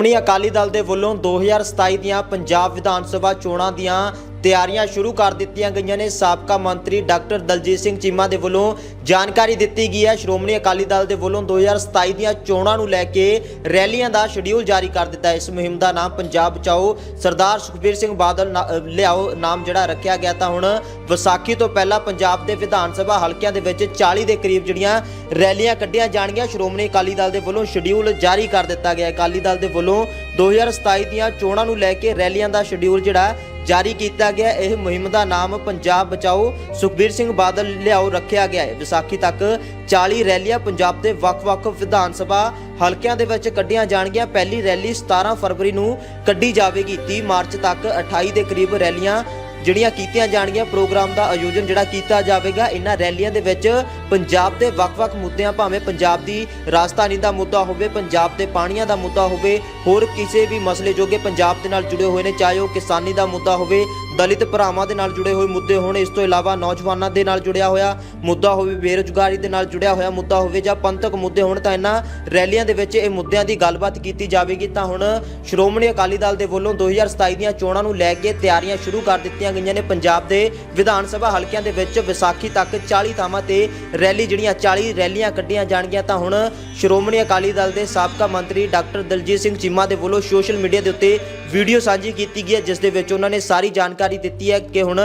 ਸ਼੍ਰੋਮਣੀ ਅਕਾਲੀ ਦਲ ਦੇ ਵੱਲੋਂ 2027 ਦੀਆਂ ਪੰਜਾਬ ਵਿਧਾਨ ਸਭਾ ਚੋਣਾਂ ਦੀਆਂ ਤਿਆਰੀਆਂ ਸ਼ੁਰੂ ਕਰ ਦਿੱਤੀਆਂ ਗਈਆਂ ਨੇ। ਸਾਬਕਾ ਮੰਤਰੀ ਡਾਕਟਰ ਦਲਜੀਤ ਸਿੰਘ ਚੀਮਾ ਦੇ ਵੱਲੋਂ ਜਾਣਕਾਰੀ ਦਿੱਤੀ ਗਈ ਹੈ। ਸ਼੍ਰੋਮਣੀ ਅਕਾਲੀ ਦਲ ਦੇ ਵੱਲੋਂ 2027 ਦੀਆਂ ਚੋਣਾਂ ਨੂੰ ਲੈ ਕੇ ਰੈਲੀਆਂ ਦਾ ਸ਼ਡਿਊਲ ਜਾਰੀ ਕਰ ਦਿੱਤਾ ਹੈ। ਇਸ ਮੁਹਿੰਮ ਦਾ ਨਾਮ ਪੰਜਾਬ ਬਚਾਓ, ਸਰਦਾਰ ਸੁਖਬੀਰ ਸਿੰਘ ਬਾਦਲ ਲਿਆਓ ਨਾਮ ਜਿਹੜਾ ਰੱਖਿਆ ਗਿਆ ਤਾਂ ਹੁਣ ਵਿਸਾਖੀ ਤੋਂ ਪਹਿਲਾਂ ਪੰਜਾਬ ਦੇ ਵਿਧਾਨ ਸਭਾ ਹਲਕਿਆਂ ਦੇ ਵਿੱਚ 40 ਦੇ ਕਰੀਬ ਜਿਹੜੀਆਂ ਰੈਲੀਆਂ ਕੱਢੀਆਂ ਜਾਣਗੀਆਂ। ਸ਼੍ਰੋਮਣੀ ਅਕਾਲੀ ਦਲ ਦੇ ਵੱਲੋਂ ਸ਼ਡਿਊਲ ਜਾਰੀ ਕਰ ਦਿੱਤਾ ਗਿਆ। ਅਕਾਲੀ ਦਲ ਦੇ ਵੱਲੋਂ 2027 ਦੀਆਂ ਚੋਣਾਂ ਨੂੰ ਲੈ ਕੇ ਰੈਲੀਆਂ ਦਾ ਸ਼ਡਿਊਲ ਜਿਹੜਾ ਜਾਰੀ ਕੀਤਾ ਗਿਆ ਇਹ ਮੁਹਿੰਮ ਦਾ ਨਾਮ ਪੰਜਾਬ ਬਚਾਓ, ਸੁਖਬੀਰ ਸਿੰਘ ਬਾਦਲ ਲਿਆਓ ਰੱਖਿਆ ਗਿਆ ਹੈ। ਵਿਸਾਖੀ ਤੱਕ 40 ਰੈਲੀਆਂ ਪੰਜਾਬ ਦੇ ਵੱਖ-ਵੱਖ ਵਿਧਾਨ ਸਭਾ ਹਲਕਿਆਂ ਦੇ ਵਿੱਚ ਕੱਢੀਆਂ ਜਾਣਗੀਆਂ। ਪਹਿਲੀ ਰੈਲੀ 17 ਫਰਵਰੀ ਨੂੰ ਕੱਢੀ ਜਾਵੇਗੀ। 30 ਮਾਰਚ ਤੱਕ 28 ਦੇ ਕਰੀਬ ਰੈਲੀਆਂ ਜਿਹੜੀਆਂ ਕੀਤੀਆਂ ਜਾਣਗੀਆਂ ਪ੍ਰੋਗਰਾਮ ਦਾ ਆਯੋਜਨ ਜਿਹੜਾ ਕੀਤਾ ਜਾਵੇਗਾ, ਇਹਨਾਂ ਰੈਲੀਆਂ ਦੇ ਵਿੱਚ ਪੰਜਾਬ ਦੇ ਵੱਖ-ਵੱਖ ਮੁੱਦਿਆਂ, ਭਾਵੇਂ ਪੰਜਾਬ ਦੀ ਰਾਜਧਾਨੀ ਦਾ ਮੁੱਦਾ ਹੋਵੇ, ਪੰਜਾਬ ਦੇ ਪਾਣੀਆਂ ਦਾ ਮੁੱਦਾ ਹੋਵੇ, ਹੋਰ ਕਿਸੇ ਵੀ ਮਸਲੇ ਜੋਗੇ ਪੰਜਾਬ ਦੇ ਨਾਲ ਜੁੜੇ ਹੋਏ ਨੇ, ਚਾਹੇ ਉਹ ਕਿਸਾਨੀ ਦਾ ਮੁੱਦਾ ਹੋਵੇ ਦਲਿਤ ਭਰਾਵਾਂ ਦੇ ਨਾਲ ਜੁੜੇ ਹੋਏ ਮੁੱਦੇ ਹੋਣ, ਇਸ ਤੋਂ ਇਲਾਵਾ ਨੌਜਵਾਨਾਂ ਦੇ ਨਾਲ ਜੁੜਿਆ ਹੋਇਆ ਮੁੱਦਾ ਹੋਵੇ, ਬੇਰੁਜ਼ਗਾਰੀ ਦੇ ਨਾਲ ਜੁੜਿਆ ਹੋਇਆ ਮੁੱਦਾ ਹੋਵੇ ਜਾਂ ਪੰਥਕ ਮੁੱਦੇ ਹੋਣ, ਤਾਂ ਇਹਨਾਂ ਰੈਲੀਆਂ ਦੇ ਵਿੱਚ ਇਹ ਮੁੱਦਿਆਂ ਦੀ ਗੱਲਬਾਤ ਕੀਤੀ ਜਾਵੇਗੀ। ਤਾਂ ਹੁਣ ਸ਼੍ਰੋਮਣੀ ਅਕਾਲੀ ਦਲ ਦੇ ਵੱਲੋਂ 2027 ਦੀਆਂ ਚੋਣਾਂ ਨੂੰ ਲੈ ਕੇ ਤਿਆਰੀਆਂ ਸ਼ੁਰੂ ਕਰ ਦਿੱਤੀਆਂ ਗਈਆਂ ਨੇ। ਪੰਜਾਬ ਦੇ ਵਿਧਾਨ ਸਭਾ ਹਲਕਿਆਂ ਦੇ ਵਿੱਚ ਵਿਸਾਖੀ ਤੱਕ 40 ਥਾਵਾਂ ਤੇ ਰੈਲੀ ਜਿਹੜੀਆਂ 40 ਰੈਲੀਆਂ ਕੱਢੀਆਂ ਜਾਣਗੀਆਂ। ਤਾਂ ਹੁਣ ਸ਼੍ਰੋਮਣੀ ਅਕਾਲੀ ਦਲ ਦੇ ਸਾਬਕਾ ਮੰਤਰੀ ਡਾਕਟਰ ਦਲਜੀਤ ਸਿੰਘ ਚੀਮਾ ਦੇ ਵੱਲੋਂ ਸੋਸ਼ਲ ਮੀਡੀਆ ਦੇ ਉੱਤੇ ਵੀਡੀਓ ਸਾਂਝੀ ਕੀਤੀ ਗਈ ਹੈ, ਜਿਸ ਦੇ ਵਿੱਚ ਉਹਨਾਂ ਨੇ ਸਾਰੀ ਜਾਣਕਾਰੀ ਦਿੱਤੀ ਹੈ ਕਿ ਹੁਣ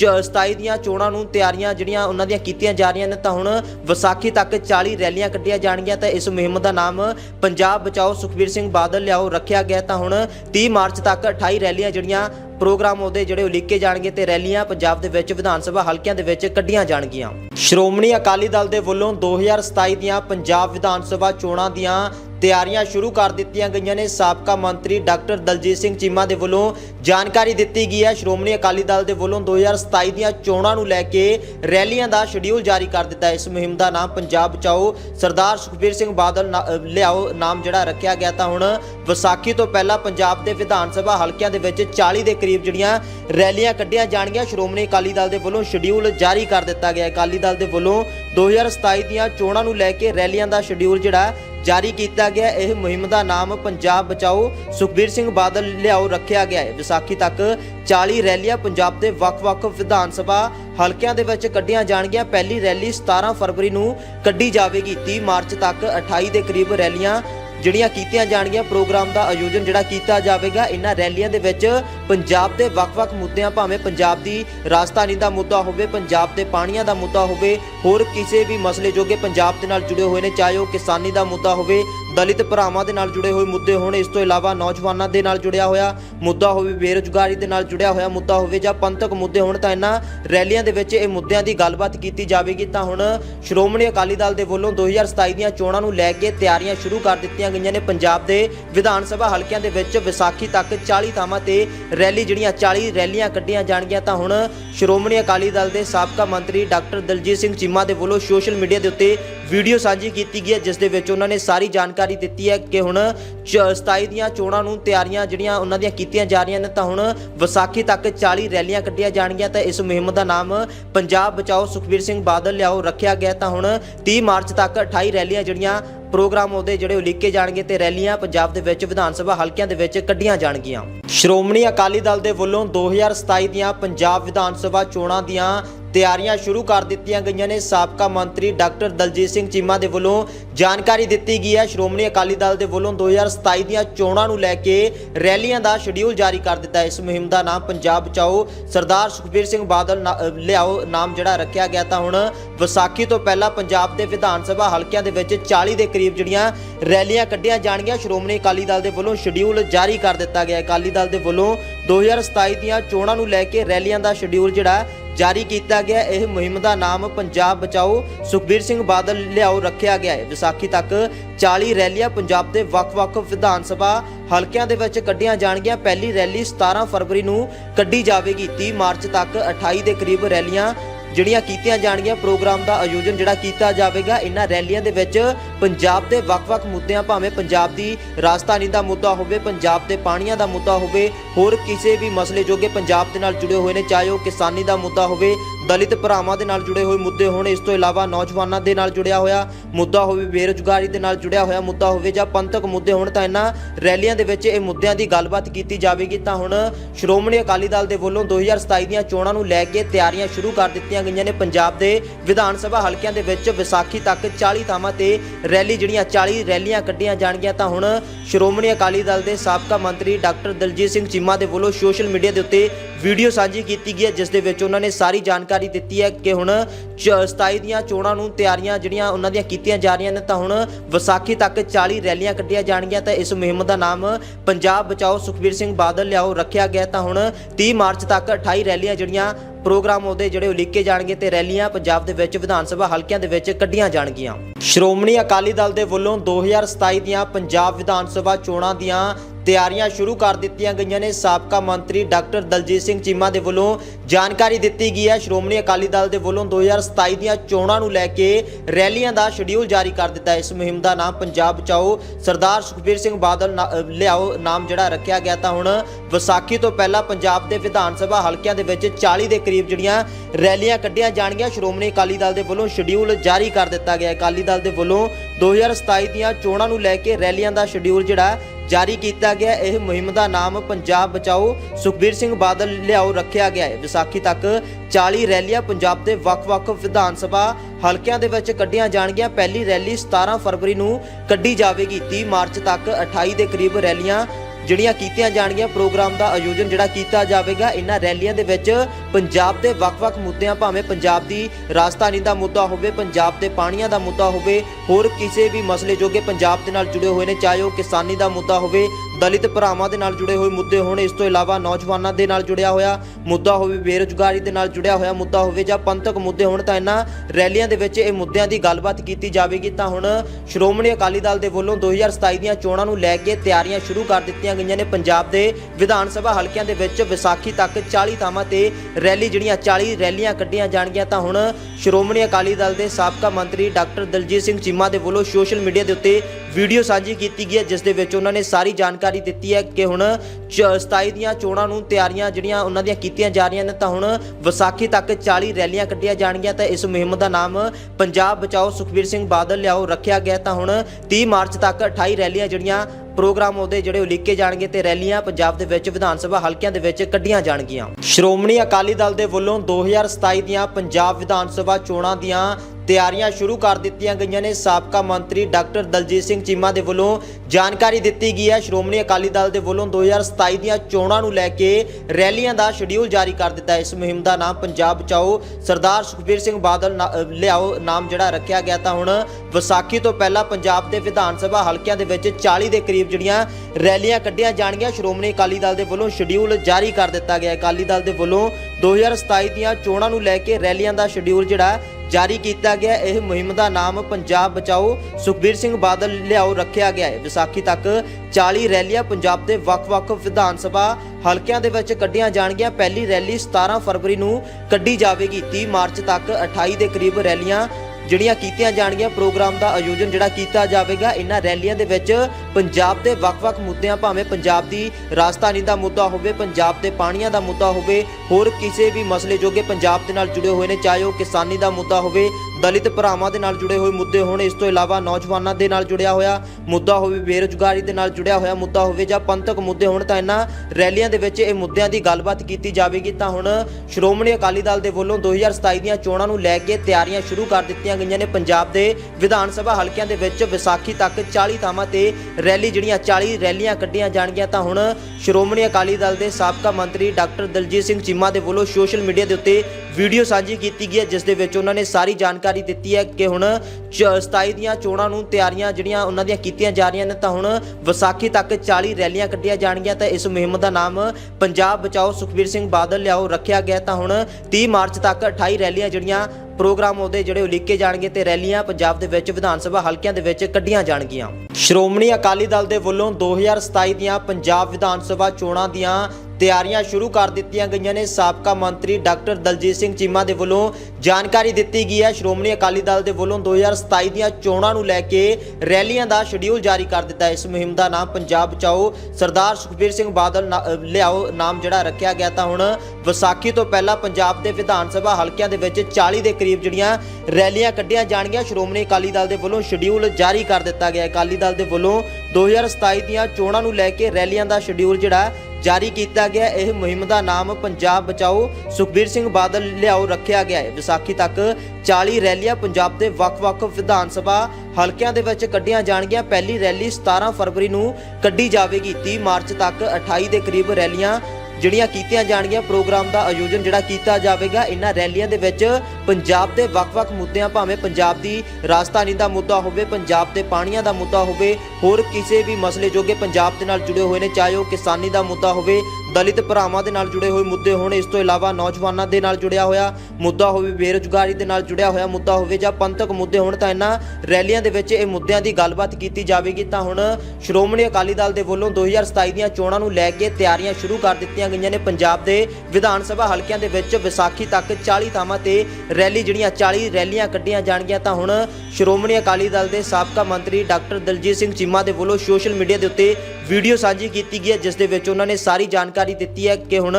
27 ਦੀਆਂ ਚੋਣਾਂ ਨੂੰ ਤਿਆਰੀਆਂ ਜਿਹੜੀਆਂ ਉਹਨਾਂ ਦੀਆਂ ਕੀਤੀਆਂ ਜਾ ਰਹੀਆਂ ਨੇ ਤਾਂ ਹੁਣ ਵਿਸਾਖੀ ਤੱਕ 40 ਰੈਲੀਆਂ ਕੱਢੀਆਂ ਜਾਣਗੀਆਂ ਤਾਂ ਇਸ ਮੁਹਿੰਮ ਦਾ ਨਾਮ ਪੰਜਾਬ ਬਚਾਓ ਸੁਖਬੀਰ ਸਿੰਘ ਬਾਦਲ ਲਿਆਓ ਰੱਖਿਆ ਗਿਆ ਤਾਂ ਹੁਣ 30 ਮਾਰਚ ਤੱਕ 28 ਰੈਲੀਆਂ ਜਿਹੜੀਆਂ ਪ੍ਰੋਗਰਾਮ ਉਹਦੇ ਜਿਹੜੇ ਉਲੀਕੇ ਜਾਣਗੇ ਤੇ ਰੈਲੀਆਂ ਪੰਜਾਬ ਦੇ ਵਿੱਚ ਵਿਧਾਨ ਸਭਾ ਹਲਕਿਆਂ ਦੇ ਵਿੱਚ ਕੱਢੀਆਂ ਜਾਣਗੀਆਂ। ਸ਼੍ਰੋਮਣੀ ਅਕਾਲੀ ਦਲ ਦੇ ਵੱਲੋਂ 2027 ਦੀਆਂ ਪੰਜਾਬ ਵਿਧਾਨ ਸਭਾ ਚੋਣਾਂ ਦੀਆਂ ਤਿਆਰੀਆਂ ਸ਼ੁਰੂ ਕਰ ਦਿੱਤੀਆਂ ਗਈਆਂ ਨੇ। ਸਾਬਕਾ ਮੰਤਰੀ ਡਾਕਟਰ ਦਲਜੀਤ ਸਿੰਘ ਚੀਮਾ ਦੇ ਵੱਲੋਂ ਜਾਣਕਾਰੀ ਦਿੱਤੀ ਗਈ ਹੈ। ਸ਼੍ਰੋਮਣੀ ਅਕਾਲੀ ਦਲ ਦੇ ਵੱਲੋਂ 2027 ਦੀਆਂ ਚੋਣਾਂ ਨੂੰ ਲੈ ਕੇ ਰੈਲੀਆਂ ਦਾ ਸ਼ਡਿਊਲ ਜਾਰੀ ਕਰ ਦਿੱਤਾ। ਹੈ ਇਸ ਮੁਹਿੰਮ ਦਾ ਨਾਮ ਪੰਜਾਬ ਬਚਾਓ, ਸਰਦਾਰ ਸੁਖਬੀਰ ਸਿੰਘ ਬਾਦਲ ਲਿਆਓ ਨਾਮ ਜਿਹੜਾ ਰੱਖਿਆ ਗਿਆ ਤਾਂ ਹੁਣ ਵਿਸਾਖੀ ਤੋਂ ਪਹਿਲਾਂ ਪੰਜਾਬ ਦੇ ਵਿਧਾਨ ਸਭਾ ਹਲਕਿਆਂ ਦੇ ਵਿੱਚ 40 ਦੇ ਕਰੀਬ ਜਿਹੜੀਆਂ ਰੈਲੀਆਂ ਕੱਢੀਆਂ ਜਾਣਗੀਆਂ, ਸ਼੍ਰੋਮਣੀ ਅਕਾਲੀ ਦਲ ਦੇ ਵੱਲੋਂ ਸ਼ਡਿਊਲ ਜਾਰੀ ਕਰ ਦਿੱਤਾ ਗਿਆ। ਅਕਾਲੀ ਦਲ ਦੇ ਵੱਲੋਂ 2027 ਦੀਆਂ ਚੋਣਾਂ ਨੂੰ ਲੈ ਕੇ ਰੈਲੀਆਂ ਦਾ ਸ਼ਡਿਊਲ ਜਿਹੜਾ ਜਾਰੀ ਕੀਤਾ ਗਿਆ। ਇਹ ਮੁਹਿੰਮ ਦਾ ਨਾਮ ਪੰਜਾਬ ਬਚਾਓ, ਸੁਖਬੀਰ ਸਿੰਘ ਬਾਦਲ ਲਿਆਓ ਰੱਖਿਆ ਗਿਆ ਹੈ। ਵਿਸਾਖੀ ਤੱਕ 40 ਰੈਲੀਆਂ ਪੰਜਾਬ ਦੇ ਵੱਖ-ਵੱਖ ਵਿਧਾਨ ਸਭਾ ਹਲਕਿਆਂ ਦੇ ਵਿੱਚ ਕੱਢੀਆਂ ਜਾਣਗੀਆਂ। ਪਹਿਲੀ ਰੈਲੀ 17 ਫਰਵਰੀ ਨੂੰ ਕੱਢੀ ਜਾਵੇਗੀ। 30 ਮਾਰਚ ਤੱਕ 28 ਦੇ ਕਰੀਬ ਰੈਲੀਆਂ ਜਿਹੜੀਆਂ ਕੀਤੀਆਂ ਜਾਣਗੀਆਂ ਪ੍ਰੋਗਰਾਮ ਦਾ ਆਯੋਜਨ ਜਿਹੜਾ ਕੀਤਾ ਜਾਵੇਗਾ, ਇਹਨਾਂ ਰੈਲੀਆਂ ਦੇ ਵਿੱਚ ਪੰਜਾਬ ਦੇ ਵੱਖ-ਵੱਖ ਮੁੱਦਿਆਂ, ਭਾਵੇਂ ਪੰਜਾਬ ਦੀ ਰਾਜਧਾਨੀ ਦਾ ਮੁੱਦਾ ਹੋਵੇ, ਪੰਜਾਬ ਦੇ ਪਾਣੀਆਂ ਦਾ ਮੁੱਦਾ ਹੋਵੇ, ਹੋਰ ਕਿਸੇ ਵੀ ਮਸਲੇ ਜੋਗੇ ਪੰਜਾਬ ਦੇ ਨਾਲ ਜੁੜੇ ਹੋਏ ਨੇ, ਚਾਹੇ ਉਹ ਕਿਸਾਨੀ ਦਾ ਮੁੱਦਾ ਹੋਵੇ, ਦਲਿਤ ਭਰਾਵਾਂ ਦੇ ਨਾਲ ਜੁੜੇ ਹੋਏ ਮੁੱਦੇ ਹੋਣ, ਇਸ ਤੋਂ ਇਲਾਵਾ ਨੌਜਵਾਨਾਂ ਦੇ ਨਾਲ ਜੁੜਿਆ ਹੋਇਆ ਮੁੱਦਾ ਹੋਵੇ, ਬੇਰੁਜ਼ਗਾਰੀ ਦੇ ਨਾਲ ਜੁੜਿਆ ਹੋਇਆ ਮੁੱਦਾ ਹੋਵੇ ਜਾਂ ਪੰਥਕ ਮੁੱਦੇ ਹੋਣ, ਤਾਂ ਇਹਨਾਂ ਰੈਲੀਆਂ ਦੇ ਵਿੱਚ ਇਹ ਮੁੱਦਿਆਂ ਦੀ ਗੱਲਬਾਤ ਕੀਤੀ ਜਾਵੇਗੀ। ਤਾਂ ਹੁਣ ਸ਼੍ਰੋਮਣੀ ਅਕਾਲੀ ਦਲ ਦੇ ਵੱਲੋਂ 2027 ਦੀਆਂ ਚੋਣਾਂ ਨੂੰ ਲੈ ਕੇ ਤਿਆਰੀਆਂ ਸ਼ੁਰੂ ਕਰ ਦਿੱਤੀਆਂ ਗਈਆਂ ਨੇ। ਪੰਜਾਬ ਦੇ ਵਿਧਾਨ ਸਭਾ ਹਲਕਿਆਂ ਦੇ ਵਿੱਚ ਵਿਸਾਖੀ ਤੱਕ 40 ਥਾਵਾਂ ਤੇ ਰੈਲੀ ਜਿਹੜੀਆਂ 40 ਰੈਲੀਆਂ ਕੱਢੀਆਂ ਜਾਣਗੀਆਂ, ਤਾਂ ਹੁਣ ਸ਼੍ਰੋਮਣੀ ਅਕਾਲੀ ਦਲ ਦੇ ਸਾਬਕਾ ਮੰਤਰੀ ਡਾਕਟਰ ਦਲਜੀਤ ਸਿੰਘ ਚੀਮਾ ਦੇ ਵੱਲੋਂ ਸੋਸ਼ਲ ਮੀਡੀਆ ਦੇ ਉੱਤੇ ਵੀਡੀਓ ਸਾਂਝੀ ਕੀਤੀ ਗਈ ਹੈ, ਜਿਸ ਦੇ ਵਿੱਚ ਉਹਨਾਂ ਨੇ ਸਾਰੀ ਜਾਣਕਾਰੀ ਦਿੱਤੀ ਹੈ ਕਿ ਹੁਣ 27 ਦੀਆਂ ਚੋਣਾਂ ਨੂੰ ਤਿਆਰੀਆਂ ਜਿਹੜੀਆਂ ਉਹਨਾਂ ਦੀਆਂ ਕੀਤੀਆਂ ਜਾ ਰਹੀਆਂ ਨੇ, ਤਾਂ ਹੁਣ ਵਿਸਾਖੀ ਤੱਕ 40 ਰੈਲੀਆਂ ਕੱਢੀਆਂ ਜਾਣਗੀਆਂ, ਤਾਂ ਇਸ ਮੁਹਿੰਮ ਦਾ ਨਾਮ ਪੰਜਾਬ ਬਚਾਓ ਸੁਖਬੀਰ ਸਿੰਘ ਬਾਦਲ ਲਿਆਓ ਰੱਖਿਆ ਗਿਆ, ਤਾਂ ਹੁਣ 30 ਮਾਰਚ ਤੱਕ 28 ਰੈਲੀਆਂ ਜਿਹੜੀਆਂ ਪ੍ਰੋਗਰਾਮ ਉਹਦੇ ਜਿਹੜੇ ਉਲੀਕੇ ਜਾਣਗੇ ਤੇ ਰੈਲੀਆਂ ਪੰਜਾਬ ਦੇ ਵਿੱਚ ਵਿਧਾਨ ਸਭਾ ਹਲਕਿਆਂ ਦੇ ਵਿੱਚ ਕੱਢੀਆਂ ਜਾਣਗੀਆਂ। ਸ਼੍ਰੋਮਣੀ ਅਕਾਲੀ ਦਲ ਦੇ ਵੱਲੋਂ 2027 ਦੀਆਂ ਪੰਜਾਬ ਵਿਧਾਨ ਸਭਾ ਚੋਣਾਂ ਦੀਆਂ ਤਿਆਰੀਆਂ ਸ਼ੁਰੂ ਕਰ ਦਿੱਤੀਆਂ ਗਈਆਂ ਨੇ। ਸਾਬਕਾ ਮੰਤਰੀ ਡਾਕਟਰ ਦਲਜੀਤ ਸਿੰਘ ਚੀਮਾ ਦੇ ਵੱਲੋਂ ਜਾਣਕਾਰੀ ਦਿੱਤੀ ਗਈ ਹੈ। ਸ਼੍ਰੋਮਣੀ ਅਕਾਲੀ ਦਲ ਦੇ ਵੱਲੋਂ 2027 ਦੀਆਂ ਚੋਣਾਂ ਨੂੰ ਲੈ ਕੇ ਰੈਲੀਆਂ ਦਾ ਸ਼ਡਿਊਲ ਜਾਰੀ ਕਰ ਦਿੱਤਾ ਇਸ ਮੁਹਿੰਮ ਦਾ ਨਾਮ ਪੰਜਾਬ ਬਚਾਓ, ਸਰਦਾਰ ਸੁਖਬੀਰ ਸਿੰਘ ਬਾਦਲ ਲਿਆਓ ਨਾਮ ਜਿਹੜਾ ਰੱਖਿਆ ਗਿਆ ਤਾਂ ਹੁਣ ਵਿਸਾਖੀ ਤੋਂ ਪਹਿਲਾਂ ਪੰਜਾਬ ਦੇ ਵਿਧਾਨ ਸਭਾ ਹਲਕਿਆਂ ਦੇ ਵਿੱਚ 40 ਦੇ ਕਰੀਬ ਜਿਹੜੀਆਂ ਰੈਲੀਆਂ ਕੱਢੀਆਂ ਜਾਣਗੀਆਂ। ਸ਼੍ਰੋਮਣੀ ਅਕਾਲੀ ਦਲ ਦੇ ਵੱਲੋਂ ਸ਼ਡਿਊਲ ਜਾਰੀ ਕਰ ਦਿੱਤਾ ਗਿਆ ਅਕਾਲੀ ਦਲ ਦੇ ਵੱਲੋਂ 2027 ਦੀਆਂ ਚੋਣਾਂ ਨੂੰ ਲੈ ਕੇ ਰੈਲੀਆਂ ਦਾ ਸ਼ਡਿਊਲ ਜਿਹੜਾ ਜਾਰੀ ਕੀਤਾ ਗਿਆ ਇਹ ਮੁਹਿੰਮ ਦਾ ਨਾਮ ਪੰਜਾਬ ਬਚਾਓ, ਸੁਖਬੀਰ ਸਿੰਘ ਬਾਦਲ ਲਿਆਓ ਰੱਖਿਆ ਗਿਆ ਹੈ। ਵਿਸਾਖੀ ਤੱਕ 40 ਰੈਲੀਆਂ ਪੰਜਾਬ ਦੇ ਵੱਖ-ਵੱਖ ਵਿਧਾਨ ਸਭਾ ਹਲਕਿਆਂ ਦੇ ਵਿੱਚ ਕੱਢੀਆਂ ਜਾਣਗੀਆਂ। ਪਹਿਲੀ ਰੈਲੀ 17 ਫਰਵਰੀ ਨੂੰ ਕੱਢੀ ਜਾਵੇਗੀ। 30 ਮਾਰਚ ਤੱਕ 28 ਦੇ ਕਰੀਬ ਰੈਲੀਆਂ ਜਿਹੜੀਆਂ ਕੀਤੀਆਂ ਜਾਣਗੀਆਂ ਪ੍ਰੋਗਰਾਮ ਦਾ ਆਯੋਜਨ ਜਿਹੜਾ ਕੀਤਾ ਜਾਵੇਗਾ, ਇਹਨਾਂ ਰੈਲੀਆਂ ਦੇ ਵਿੱਚ ਪੰਜਾਬ ਦੇ ਵੱਖ-ਵੱਖ ਮੁੱਦਿਆਂ, ਭਾਵੇਂ ਪੰਜਾਬ ਦੀ ਰਾਜਧਾਨੀ ਦਾ ਮੁੱਦਾ ਹੋਵੇ, ਪੰਜਾਬ ਦੇ ਪਾਣੀਆਂ ਦਾ ਮੁੱਦਾ ਹੋਵੇ, ਹੋਰ ਕਿਸੇ ਵੀ ਮਸਲੇ ਜੋਗੇ ਪੰਜਾਬ ਦੇ ਨਾਲ ਜੁੜੇ ਹੋਏ ਨੇ, ਚਾਹੇ ਉਹ ਕਿਸਾਨੀ ਦਾ ਮੁੱਦਾ ਹੋਵੇ ਦਲਿਤ ਭਰਾਵਾਂ ਦੇ ਨਾਲ ਜੁੜੇ ਹੋਏ ਮੁੱਦੇ ਹੋਣ, ਇਸ ਤੋਂ ਇਲਾਵਾ ਨੌਜਵਾਨਾਂ ਦੇ ਨਾਲ ਜੁੜਿਆ ਹੋਇਆ ਮੁੱਦਾ ਹੋਵੇ, ਬੇਰੁਜ਼ਗਾਰੀ ਦੇ ਨਾਲ ਜੁੜਿਆ ਹੋਇਆ ਮੁੱਦਾ ਹੋਵੇ ਜਾਂ ਪੰਥਕ ਮੁੱਦੇ ਹੋਣ, ਤਾਂ ਇਹਨਾਂ ਰੈਲੀਆਂ ਦੇ ਵਿੱਚ ਇਹ ਮੁੱਦਿਆਂ ਦੀ ਗੱਲਬਾਤ ਕੀਤੀ ਜਾਵੇਗੀ। ਤਾਂ ਹੁਣ ਸ਼੍ਰੋਮਣੀ ਅਕਾਲੀ ਦਲ ਦੇ ਵੱਲੋਂ 2027 ਦੀਆਂ ਚੋਣਾਂ ਨੂੰ ਲੈ ਕੇ ਤਿਆਰੀਆਂ ਸ਼ੁਰੂ ਕਰ ਦਿੱਤੀਆਂ ਗਈਆਂ ਨੇ। ਪੰਜਾਬ ਦੇ ਵਿਧਾਨ ਸਭਾ ਹਲਕਿਆਂ ਦੇ ਵਿੱਚ ਵਿਸਾਖੀ ਤੱਕ 40 ਥਾਵਾਂ ਤੇ ਰੈਲੀ ਜਿਹੜੀਆਂ 40 ਰੈਲੀਆਂ ਕੱਢੀਆਂ ਜਾਣਗੀਆਂ। ਤਾਂ ਹੁਣ ਸ਼੍ਰੋਮਣੀ ਅਕਾਲੀ ਦਲ ਦੇ ਸਾਬਕਾ ਮੰਤਰੀ ਡਾਕਟਰ ਦਲਜੀਤ ਸਿੰਘ ਚੀਮਾ ਦੇ ਵੱਲੋਂ ਸੋਸ਼ਲ ਮੀਡੀਆ ਦੇ ਉੱਤੇ ਵੀਡੀਓ ਸਾਂਝੀ ਕੀਤੀ ਗਈ ਹੈ, ਜਿਸ ਦੇ ਵਿੱਚ ਉਹਨਾਂ ਨੇ ਸਾਰੀ ਜਾਣਕਾਰੀ ਦਿੱਤੀ ਹੈ ਕਿ ਹੁਣ 27 ਦੀਆਂ ਚੋਣਾਂ ਨੂੰ ਤਿਆਰੀਆਂ ਜਿਹੜੀਆਂ ਉਹਨਾਂ ਦੀਆਂ ਕੀਤੀਆਂ ਜਾ ਰਹੀਆਂ ਨੇ, ਤਾਂ ਹੁਣ ਵਿਸਾਖੀ ਤੱਕ 40 ਰੈਲੀਆਂ ਕੱਢੀਆਂ ਜਾਣਗੀਆਂ, ਤਾਂ ਇਸ ਮੁਹਿੰਮ ਦਾ ਨਾਮ ਪੰਜਾਬ ਬਚਾਓ ਸੁਖਬੀਰ ਸਿੰਘ ਬਾਦਲ ਲਿਆਓ ਰੱਖਿਆ ਗਿਆ ਤਾਂ ਹੁਣ 30 ਮਾਰਚ ਤੱਕ 28 ਰੈਲੀਆਂ ਜਿਹੜੀਆਂ ਪ੍ਰੋਗਰਾਮ ਉਹਦੇ ਜਿਹੜੇ ਉਲੀਕੇ ਜਾਣਗੇ ਤੇ ਰੈਲੀਆਂ ਪੰਜਾਬ ਦੇ ਵਿੱਚ, ਵਿਧਾਨ ਸਭਾ ਹਲਕਿਆਂ ਦੇ ਵਿੱਚ ਕੱਢੀਆਂ ਜਾਣਗੀਆਂ। ਸ਼੍ਰੋਮਣੀ ਅਕਾਲੀ ਦਲ ਦੇ ਵੱਲੋਂ 2027 ਦੀਆਂ ਪੰਜਾਬ ਵਿਧਾਨ ਸਭਾ ਚੋਣਾਂ ਦੀਆਂ ਤਿਆਰੀਆਂ ਸ਼ੁਰੂ ਕਰ ਦਿੱਤੀਆਂ ਗਈਆਂ ਨੇ। ਸਾਬਕਾ ਮੰਤਰੀ ਡਾਕਟਰ ਦਲਜੀਤ ਸਿੰਘ ਚੀਮਾ ਦੇ ਵੱਲੋਂ ਜਾਣਕਾਰੀ ਦਿੱਤੀ ਗਈ ਹੈ। ਸ਼੍ਰੋਮਣੀ ਅਕਾਲੀ ਦਲ ਦੇ ਵੱਲੋਂ 2027 ਦੀਆਂ ਚੋਣਾਂ ਨੂੰ ਲੈ ਕੇ ਰੈਲੀਆਂ ਦਾ ਸ਼ਡਿਊਲ ਜਾਰੀ ਕਰ ਦਿੱਤਾ। ਹੈ ਇਸ ਮੁਹਿੰਮ ਦਾ ਨਾਮ ਪੰਜਾਬ ਬਚਾਓ, ਸਰਦਾਰ ਸੁਖਬੀਰ ਸਿੰਘ ਬਾਦਲ ਨਾ- ਲਿਆਓ ਨਾਮ ਜਿਹੜਾ ਰੱਖਿਆ ਗਿਆ ਤਾਂ ਹੁਣ ਵਿਸਾਖੀ ਤੋਂ ਪਹਿਲਾਂ ਪੰਜਾਬ ਦੇ ਵਿਧਾਨ ਸਭਾ ਹਲਕਿਆਂ ਦੇ ਵਿੱਚ 40 ਦੇ ਕਰੀਬ ਜਿਹੜੀਆਂ ਰੈਲੀਆਂ ਕੱਢੀਆਂ ਜਾਣਗੀਆਂ। ਸ਼੍ਰੋਮਣੀ ਅਕਾਲੀ ਦਲ ਦੇ ਵੱਲੋਂ ਸ਼ਡਿਊਲ ਜਾਰੀ ਕਰ ਦਿੱਤਾ ਗਿਆ। ਹੈ ਅਕਾਲੀ ਦਲ ਦੇ ਵੱਲੋਂ 2027 ਦੀਆਂ ਚੋਣਾਂ ਨੂੰ ਲੈ ਕੇ ਰੈਲੀਆਂ ਦਾ ਸ਼ਡਿਊਲ ਜਿਹੜਾ ਜਾਰੀ ਕੀਤਾ ਗਿਆ। ਇਹ ਮੁਹਿੰਮ ਦਾ ਨਾਮ ਪੰਜਾਬ ਬਚਾਓ, ਸੁਖਬੀਰ ਸਿੰਘ ਬਾਦਲ ਲਿਆਓ ਰੱਖਿਆ ਗਿਆ ਹੈ। ਵਿਸਾਖੀ ਤੱਕ 40 ਰੈਲੀਆਂ ਪੰਜਾਬ ਦੇ ਵੱਖ-ਵੱਖ ਵਿਧਾਨ ਸਭਾ ਹਲਕਿਆਂ ਦੇ ਵਿੱਚ ਕੱਢੀਆਂ ਜਾਣਗੀਆਂ। ਪਹਿਲੀ ਰੈਲੀ 17 ਫਰਵਰੀ ਨੂੰ ਕੱਢੀ ਜਾਵੇਗੀ। 30 ਮਾਰਚ ਤੱਕ 28 ਦੇ ਕਰੀਬ ਰੈਲੀਆਂ ਜਿਹੜੀਆਂ ਕੀਤੀਆਂ ਜਾਣਗੀਆਂ। ਪ੍ਰੋਗਰਾਮ ਦਾ ਆਯੋਜਨ ਜਿਹੜਾ ਕੀਤਾ ਜਾਵੇਗਾ। ਇਹਨਾਂ ਰੈਲੀਆਂ ਦੇ ਵਿੱਚ ਪੰਜਾਬ ਦੇ ਵੱਖ-ਵੱਖ ਮੁੱਦਿਆਂ ਭਾਵੇਂ ਪੰਜਾਬ ਦੀ ਰਾਜਧਾਨੀ ਦਾ ਮੁੱਦਾ ਹੋਵੇ, ਪੰਜਾਬ ਦੇ ਪਾਣੀਆਂ ਦਾ ਮੁੱਦਾ ਹੋਵੇ, ਹੋਰ ਕਿਸੇ ਵੀ ਮਸਲੇ ਜੋਗੇ ਪੰਜਾਬ ਦੇ ਨਾਲ ਜੁੜੇ ਹੋਏ ਨੇ, ਚਾਹੇ ਉਹ ਕਿਸਾਨੀ ਦਾ ਮੁੱਦਾ ਹੋਵੇ, ਦਲਿਤ ਭਰਾਵਾਂ ਦੇ ਨਾਲ ਜੁੜੇ ਹੋਏ ਮੁੱਦੇ ਹੋਣ, ਇਸ ਤੋਂ ਇਲਾਵਾ ਨੌਜਵਾਨਾਂ ਦੇ ਨਾਲ ਜੁੜਿਆ ਹੋਇਆ ਮੁੱਦਾ ਹੋਵੇ, ਬੇਰੁਜ਼ਗਾਰੀ ਦੇ ਨਾਲ ਜੁੜਿਆ ਹੋਇਆ ਮੁੱਦਾ ਹੋਵੇ ਜਾਂ ਪੰਥਕ ਮੁੱਦੇ ਹੋਣ, ਤਾਂ ਇਹਨਾਂ ਰੈਲੀਆਂ ਦੇ ਵਿੱਚ ਇਹ ਮੁੱਦਿਆਂ ਦੀ ਗੱਲਬਾਤ ਕੀਤੀ ਜਾਵੇਗੀ। ਤਾਂ ਹੁਣ ਸ਼੍ਰੋਮਣੀ ਅਕਾਲੀ ਦਲ ਦੇ ਵੱਲੋਂ 2027 ਦੀਆਂ ਚੋਣਾਂ ਨੂੰ ਲੈ ਕੇ ਤਿਆਰੀਆਂ ਸ਼ੁਰੂ ਕਰ ਦਿੱਤੀਆਂ ਗਈਆਂ ਨੇ। ਪੰਜਾਬ ਦੇ ਵਿਧਾਨ ਸਭਾ ਹਲਕਿਆਂ ਦੇ ਵਿੱਚ ਵਿਸਾਖੀ ਤੱਕ 40 ਥਾਵਾਂ ਤੇ ਰੈਲੀ ਜਿਹੜੀਆਂ 40 ਰੈਲੀਆਂ ਕੱਢੀਆਂ ਜਾਣਗੀਆਂ, ਤਾਂ ਹੁਣ ਸ਼੍ਰੋਮਣੀ ਅਕਾਲੀ ਦਲ ਦੇ ਸਾਬਕਾ ਮੰਤਰੀ ਡਾਕਟਰ ਦਲਜੀਤ ਸਿੰਘ ਚੀਮਾ ਦੇ ਵੱਲੋਂ ਸੋਸ਼ਲ ਮੀਡੀਆ ਦੇ ਉੱਤੇ ਵੀਡੀਓ ਸਾਂਝੀ ਕੀਤੀ ਗਈ ਹੈ, ਜਿਸ ਦੇ ਵਿੱਚ ਉਹਨਾਂ ਨੇ ਸਾਰੀ ਜਾਣਕਾਰੀ ਦਿੱਤੀ ਹੈ ਕਿ ਹੁਣ ਚ- 27 ਦੀਆਂ ਚੋਣਾਂ ਨੂੰ ਤਿਆਰੀਆਂ ਜਿਹੜੀਆਂ ਉਹਨਾਂ ਦੀਆਂ ਕੀਤੀਆਂ ਜਾ ਰਹੀਆਂ ਨੇ, ਤਾਂ ਹੁਣ ਵਿਸਾਖੀ ਤੱਕ 40 ਰੈਲੀਆਂ ਕੱਢੀਆਂ ਜਾਣਗੀਆਂ, ਤਾਂ ਇਸ ਮੁਹਿੰਮ ਦਾ ਨਾਮ ਪੰਜਾਬ ਬਚਾਓ ਸੁਖਬੀਰ ਸਿੰਘ ਬਾਦਲ ਲਿਆਓ ਰੱਖਿਆ ਗਿਆ ਤਾਂ ਹੁਣ 30 ਮਾਰਚ ਤੱਕ 28 ਰੈਲੀਆਂ ਜਿਹੜੀਆਂ ਪ੍ਰੋਗਰਾਮ ਉਹਦੇ ਜਿਹੜੇ ਉਲੀਕੇ ਜਾਣਗੇ ਤੇ ਰੈਲੀਆਂ ਪੰਜਾਬ ਦੇ ਵਿੱਚ, ਵਿਧਾਨ ਸਭਾ ਹਲਕਿਆਂ ਦੇ ਵਿੱਚ ਕੱਢੀਆਂ ਜਾਣਗੀਆਂ। ਸ਼੍ਰੋਮਣੀ ਅਕਾਲੀ ਦਲ ਦੇ ਵੱਲੋਂ 2027 ਦੀਆਂ ਪੰਜਾਬ ਵਿਧਾਨ ਸਭਾ ਚੋਣਾਂ ਦੀਆਂ ਤਿਆਰੀਆਂ ਸ਼ੁਰੂ ਕਰ ਦਿੱਤੀਆਂ ਗਈਆਂ ਨੇ। ਸਾਬਕਾ ਮੰਤਰੀ ਡਾਕਟਰ ਦਲਜੀਤ ਸਿੰਘ ਚੀਮਾ ਦੇ ਵੱਲੋਂ ਜਾਣਕਾਰੀ ਦਿੱਤੀ ਗਈ ਹੈ। ਸ਼੍ਰੋਮਣੀ ਅਕਾਲੀ ਦਲ ਦੇ ਵੱਲੋਂ 2027 ਦੀਆਂ ਚੋਣਾਂ ਨੂੰ ਲੈ ਕੇ ਰੈਲੀਆਂ ਦਾ ਸ਼ਡਿਊਲ ਜਾਰੀ ਕਰ ਦਿੱਤਾ ਹੈ। ਇਸ ਮੁਹਿੰਮ ਦਾ ਨਾਮ ਪੰਜਾਬ ਬਚਾਓ, ਸਰਦਾਰ ਸੁਖਬੀਰ ਸਿੰਘ ਬਾਦਲ ਲਿਆਓ ਨਾਮ ਜਿਹੜਾ ਰੱਖਿਆ ਗਿਆ ਤਾਂ ਹੁਣ ਵਿਸਾਖੀ ਤੋਂ ਪਹਿਲਾਂ ਪੰਜਾਬ ਦੇ ਵਿਧਾਨ ਸਭਾ ਹਲਕਿਆਂ ਦੇ ਵਿੱਚ 40 ਦੇ ਕਰੀਬ ਜਿਹੜੀਆਂ ਰੈਲੀਆਂ ਕੱਢੀਆਂ ਜਾਣਗੀਆਂ। ਸ਼੍ਰੋਮਣੀ ਅਕਾਲੀ ਦਲ ਦੇ ਵੱਲੋਂ ਸ਼ਡਿਊਲ ਜਾਰੀ ਕਰ ਦਿੱਤਾ ਗਿਆ ਹੈ। ਅਕਾਲੀ ਦਲ ਦੇ ਵੱਲੋਂ 2027 ਦੀਆਂ ਚੋਣਾਂ ਨੂੰ ਲੈ ਕੇ ਰੈਲੀਆਂ ਦਾ ਸ਼ਡਿਊਲ ਜਿਹੜਾ ਜਾਰੀ ਕੀਤਾ ਗਿਆ ਇਹ ਮੁਹਿੰਮ ਦਾ ਨਾਮ ਪੰਜਾਬ ਬਚਾਓ, ਸੁਖਬੀਰ ਸਿੰਘ ਬਾਦਲ ਲਿਆਓ ਰੱਖਿਆ ਗਿਆ ਹੈ। ਵਿਸਾਖੀ ਤੱਕ 40 ਰੈਲੀਆਂ ਪੰਜਾਬ ਦੇ ਵੱਖ-ਵੱਖ ਵਿਧਾਨ ਸਭਾ ਹਲਕਿਆਂ ਦੇ ਵਿੱਚ ਕੱਢੀਆਂ ਜਾਣਗੀਆਂ। ਪਹਿਲੀ ਰੈਲੀ 17 ਫਰਵਰੀ ਨੂੰ ਕੱਢੀ ਜਾਵੇਗੀ। 30 ਮਾਰਚ ਤੱਕ 28 ਦੇ ਕਰੀਬ ਰੈਲੀਆਂ ਜਿਹੜੀਆਂ ਕੀਤੀਆਂ ਜਾਣਗੀਆਂ ਪ੍ਰੋਗਰਾਮ ਦਾ ਆਯੋਜਨ ਜਿਹੜਾ ਕੀਤਾ ਜਾਵੇਗਾ, ਇਹਨਾਂ ਰੈਲੀਆਂ ਦੇ ਵਿੱਚ ਪੰਜਾਬ ਦੇ ਵੱਖ-ਵੱਖ ਮੁੱਦਿਆਂ, ਭਾਵੇਂ ਪੰਜਾਬ ਦੀ ਰਾਜਧਾਨੀ ਦਾ ਮੁੱਦਾ ਹੋਵੇ, ਪੰਜਾਬ ਦੇ ਪਾਣੀਆਂ ਦਾ ਮੁੱਦਾ ਹੋਵੇ, ਹੋਰ ਕਿਸੇ ਵੀ ਮਸਲੇ ਜੋਗੇ ਪੰਜਾਬ ਦੇ ਨਾਲ ਜੁੜੇ ਹੋਏ ਨੇ, ਚਾਹੇ ਉਹ ਕਿਸਾਨੀ ਦਾ ਮੁੱਦਾ ਹੋਵੇ ਦਲਿਤ ਭਰਾਵਾਂ ਦੇ ਨਾਲ ਜੁੜੇ ਹੋਏ ਮੁੱਦੇ ਹੋਣ। ਇਸ ਤੋਂ ਇਲਾਵਾ ਨੌਜਵਾਨਾਂ ਦੇ ਨਾਲ ਜੁੜਿਆ ਹੋਇਆ ਮੁੱਦਾ ਹੋਵੇ, ਬੇਰੁਜ਼ਗਾਰੀ ਦੇ ਨਾਲ ਜੁੜਿਆ ਹੋਇਆ ਮੁੱਦਾ ਹੋਵੇ ਜਾਂ ਪੰਥਕ ਮੁੱਦੇ ਹੋਣ, ਤਾਂ ਇਹਨਾਂ ਰੈਲੀਆਂ ਦੇ ਵਿੱਚ ਇਹ ਮੁੱਦਿਆਂ ਦੀ ਗੱਲਬਾਤ ਕੀਤੀ ਜਾਵੇਗੀ। ਤਾਂ ਹੁਣ ਸ਼੍ਰੋਮਣੀ ਅਕਾਲੀ ਦਲ ਦੇ ਵੱਲੋਂ 2027 ਦੀਆਂ ਚੋਣਾਂ ਨੂੰ ਲੈ ਕੇ ਤਿਆਰੀਆਂ ਸ਼ੁਰੂ ਕਰ ਦਿੱਤੀਆਂ ਗਈਆਂ ਨੇ। ਪੰਜਾਬ ਦੇ ਵਿਧਾਨ ਸਭਾ ਹਲਕਿਆਂ ਦੇ ਵਿੱਚ ਵਿਸਾਖੀ ਤੱਕ 40 ਥਾਵਾਂ ਤੇ ਰੈਲੀ ਜਿਹੜੀਆਂ 40 ਰੈਲੀਆਂ ਕੱਢੀਆਂ ਜਾਣਗੀਆਂ। ਤਾਂ ਹੁਣ ਸ਼੍ਰੋਮਣੀ ਅਕਾਲੀ ਦਲ ਦੇ ਸਾਬਕਾ ਮੰਤਰੀ ਡਾਕਟਰ ਦਲਜੀਤ ਸਿੰਘ ਚੀਮਾ ਦੇ ਵੱਲੋਂ ਸੋਸ਼ਲ ਮੀਡੀਆ ਦੇ ਉੱਤੇ ਵੀਡੀਓ ਸਾਂਝੀ ਕੀਤੀ ਗਈ ਹੈ, ਜਿਸ ਦੇ ਵਿੱਚ ਉਹਨਾਂ ਨੇ ਸਾਰੀ ਜਾਣਕਾਰੀ ਦਿੱਤੀ ਹੈ ਕਿ ਹੁਣ 27 ਦੀਆਂ ਚੋਣਾਂ ਨੂੰ ਤਿਆਰੀਆਂ ਜਿਹੜੀਆਂ ਉਹਨਾਂ ਦੀਆਂ ਕੀਤੀਆਂ ਜਾ ਰਹੀਆਂ ਨੇ, ਤਾਂ ਹੁਣ ਵਿਸਾਖੀ ਤੱਕ 40 ਰੈਲੀਆਂ ਕੱਢੀਆਂ ਜਾਣਗੀਆਂ, ਤਾਂ ਇਸ ਮੁਹਿੰਮ ਦਾ ਨਾਮ ਪੰਜਾਬ ਬਚਾਓ ਸੁਖਬੀਰ ਸਿੰਘ ਬਾਦਲ ਲਿਆਓ ਰੱਖਿਆ ਗਿਆ। ਤਾਂ ਹੁਣ 30 ਮਾਰਚ ਤੱਕ 28 ਰੈਲੀਆਂ ਜਿਹੜੀਆਂ ਪ੍ਰੋਗਰਾਮ ਉਹਦੇ ਜਿਹੜੇ ਉਲੀਕੇ ਜਾਣਗੇ ਤੇ ਰੈਲੀਆਂ ਪੰਜਾਬ ਦੇ ਵਿੱਚ, ਵਿਧਾਨ ਸਭਾ ਹਲਕਿਆਂ ਦੇ ਵਿੱਚ ਕੱਢੀਆਂ ਜਾਣਗੀਆਂ। ਸ਼੍ਰੋਮਣੀ ਅਕਾਲੀ ਦਲ ਦੇ ਵੱਲੋਂ 2027 ਦੀਆਂ ਪੰਜਾਬ ਵਿਧਾਨ ਸਭਾ ਚੋਣਾਂ ਦੀਆਂ ਤਿਆਰੀਆਂ ਸ਼ੁਰੂ ਕਰ ਦਿੱਤੀਆਂ ਗਈਆਂ ਨੇ। ਸਾਬਕਾ ਮੰਤਰੀ ਡਾਕਟਰ ਦਲਜੀਤ ਸਿੰਘ ਚੀਮਾ ਦੇ ਵੱਲੋਂ ਜਾਣਕਾਰੀ ਦਿੱਤੀ ਗਈ ਹੈ। ਸ਼੍ਰੋਮਣੀ ਅਕਾਲੀ ਦਲ ਦੇ ਵੱਲੋਂ 2027 ਦੀਆਂ ਚੋਣਾਂ ਨੂੰ ਲੈ ਕੇ ਰੈਲੀਆਂ ਦਾ ਸ਼ਡਿਊਲ ਜਾਰੀ ਕਰ ਦਿੱਤਾ। ਇਸ ਮੁਹਿੰਮ ਦਾ ਨਾਮ ਪੰਜਾਬ ਬਚਾਓ, ਸਰਦਾਰ ਸੁਖਬੀਰ ਸਿੰਘ ਬਾਦਲ ਨਾ- ਲਿਆਓ ਨਾਮ ਜਿਹੜਾ ਰੱਖਿਆ ਗਿਆ ਤਾਂ ਹੁਣ ਵਿਸਾਖੀ ਤੋਂ ਪਹਿਲਾਂ ਪੰਜਾਬ ਦੇ ਵਿਧਾਨ ਸਭਾ ਹਲਕਿਆਂ ਦੇ ਵਿੱਚ 40 ਦੇ ਕਰੀਬ ਜਿਹੜੀਆਂ ਰੈਲੀਆਂ ਕੱਢੀਆਂ ਜਾਣਗੀਆਂ, ਸ਼੍ਰੋਮਣੀ ਅਕਾਲੀ ਦਲ ਦੇ ਵੱਲੋਂ ਸ਼ਡਿਊਲ ਜਾਰੀ ਕਰ ਦਿੱਤਾ ਗਿਆ। ਅਕਾਲੀ ਦਲ ਦੇ ਵੱਲੋਂ 2027 ਦੀਆਂ ਚੋਣਾਂ ਨੂੰ ਲੈ ਕੇ ਰੈਲੀਆਂ ਦਾ ਸ਼ਡਿਊਲ ਜਿਹੜਾ ਜਾਰੀ ਕੀਤਾ ਗਿਆ। ਇਹ ਮੁਹਿੰਮ ਦਾ ਨਾਮ ਪੰਜਾਬ ਬਚਾਓ, ਸੁਖਬੀਰ ਸਿੰਘ ਬਾਦਲ ਲਿਆਓ ਰੱਖਿਆ ਗਿਆ ਹੈ। ਵਿਸਾਖੀ ਤੱਕ 40 ਰੈਲੀਆਂ ਪੰਜਾਬ ਦੇ ਵੱਖ-ਵੱਖ ਵਿਧਾਨ ਸਭਾ ਹਲਕਿਆਂ ਦੇ ਵਿੱਚ ਕੱਢੀਆਂ ਜਾਣਗੀਆਂ। ਪਹਿਲੀ ਰੈਲੀ 17 ਫਰਵਰੀ ਨੂੰ ਕੱਢੀ ਜਾਵੇਗੀ। 30 ਮਾਰਚ ਤੱਕ 28 ਦੇ ਕਰੀਬ ਰੈਲੀਆਂ ਜਿਹੜੀਆਂ ਕੀਤੀਆਂ ਜਾਣਗੀਆਂ ਪ੍ਰੋਗਰਾਮ ਦਾ ਆਯੋਜਨ ਜਿਹੜਾ ਕੀਤਾ ਜਾਵੇਗਾ, ਇਹਨਾਂ ਰੈਲੀਆਂ ਦੇ ਵਿੱਚ ਪੰਜਾਬ ਦੇ ਵੱਖ-ਵੱਖ ਮੁੱਦਿਆਂ, ਭਾਵੇਂ ਪੰਜਾਬ ਦੀ ਰਾਜਧਾਨੀ ਦਾ ਮੁੱਦਾ ਹੋਵੇ, ਪੰਜਾਬ ਦੇ ਪਾਣੀਆਂ ਦਾ ਮੁੱਦਾ ਹੋਵੇ, ਹੋਰ ਕਿਸੇ ਵੀ ਮਸਲੇ ਜੋਗੇ ਪੰਜਾਬ ਦੇ ਨਾਲ ਜੁੜੇ ਹੋਏ ਨੇ, ਚਾਹੇ ਉਹ ਕਿਸਾਨੀ ਦਾ ਮੁੱਦਾ ਹੋਵੇ, ਦਲਿਤ ਭਰਾਵਾਂ ਦੇ ਨਾਲ ਜੁੜੇ ਹੋਏ ਮੁੱਦੇ ਹੋਣ, ਇਸ ਤੋਂ ਇਲਾਵਾ ਨੌਜਵਾਨਾਂ ਦੇ ਨਾਲ ਜੁੜਿਆ ਹੋਇਆ ਮੁੱਦਾ ਹੋਵੇ, ਬੇਰੁਜ਼ਗਾਰੀ ਦੇ ਨਾਲ ਜੁੜਿਆ ਹੋਇਆ ਮੁੱਦਾ ਹੋਵੇ ਜਾਂ ਪੰਥਕ ਮੁੱਦੇ ਹੋਣ, ਤਾਂ ਇਹਨਾਂ ਰੈਲੀਆਂ ਦੇ ਵਿੱਚ ਇਹ ਮੁੱਦਿਆਂ ਦੀ ਗੱਲਬਾਤ ਕੀਤੀ ਜਾਵੇਗੀ। ਤਾਂ ਹੁਣ ਸ਼੍ਰੋਮਣੀ ਅਕਾਲੀ ਦਲ ਦੇ ਵੱਲੋਂ 2027 ਦੀਆਂ ਚੋਣਾਂ ਨੂੰ ਲੈ ਕੇ ਤਿਆਰੀਆਂ ਸ਼ੁਰੂ ਕਰ ਦਿੱਤੀਆਂ ਗਈਆਂ ਨੇ। ਪੰਜਾਬ ਦੇ ਵਿਧਾਨ ਸਭਾ ਹਲਕਿਆਂ ਦੇ ਵਿੱਚ ਵਿਸਾਖੀ ਤੱਕ 40 ਥਾਵਾਂ ਤੇ ਰੈਲੀ ਜਿਹੜੀਆਂ 40 ਰੈਲੀਆਂ ਕੱਢੀਆਂ ਜਾਣਗੀਆਂ, ਤਾਂ ਹੁਣ ਸ਼੍ਰੋਮਣੀ ਅਕਾਲੀ ਦਲ ਦੇ ਸਾਬਕਾ ਮੰਤਰੀ ਡਾਕਟਰ ਦਲਜੀਤ ਸਿੰਘ ਚੀਮਾ ਦੇ ਵੱਲੋਂ ਸੋਸ਼ਲ ਮੀਡੀਆ ਦੇ ਉੱਤੇ ਵੀਡੀਓ ਸਾਂਝੀ ਕੀਤੀ ਗਈ ਹੈ, ਜਿਸ ਦੇ ਵਿੱਚ ਉਹਨਾਂ ਨੇ ਸਾਰੀ ਜਾਣਕਾਰੀ ਦਿੱਤੀ ਹੈ ਕਿ ਹੁਣ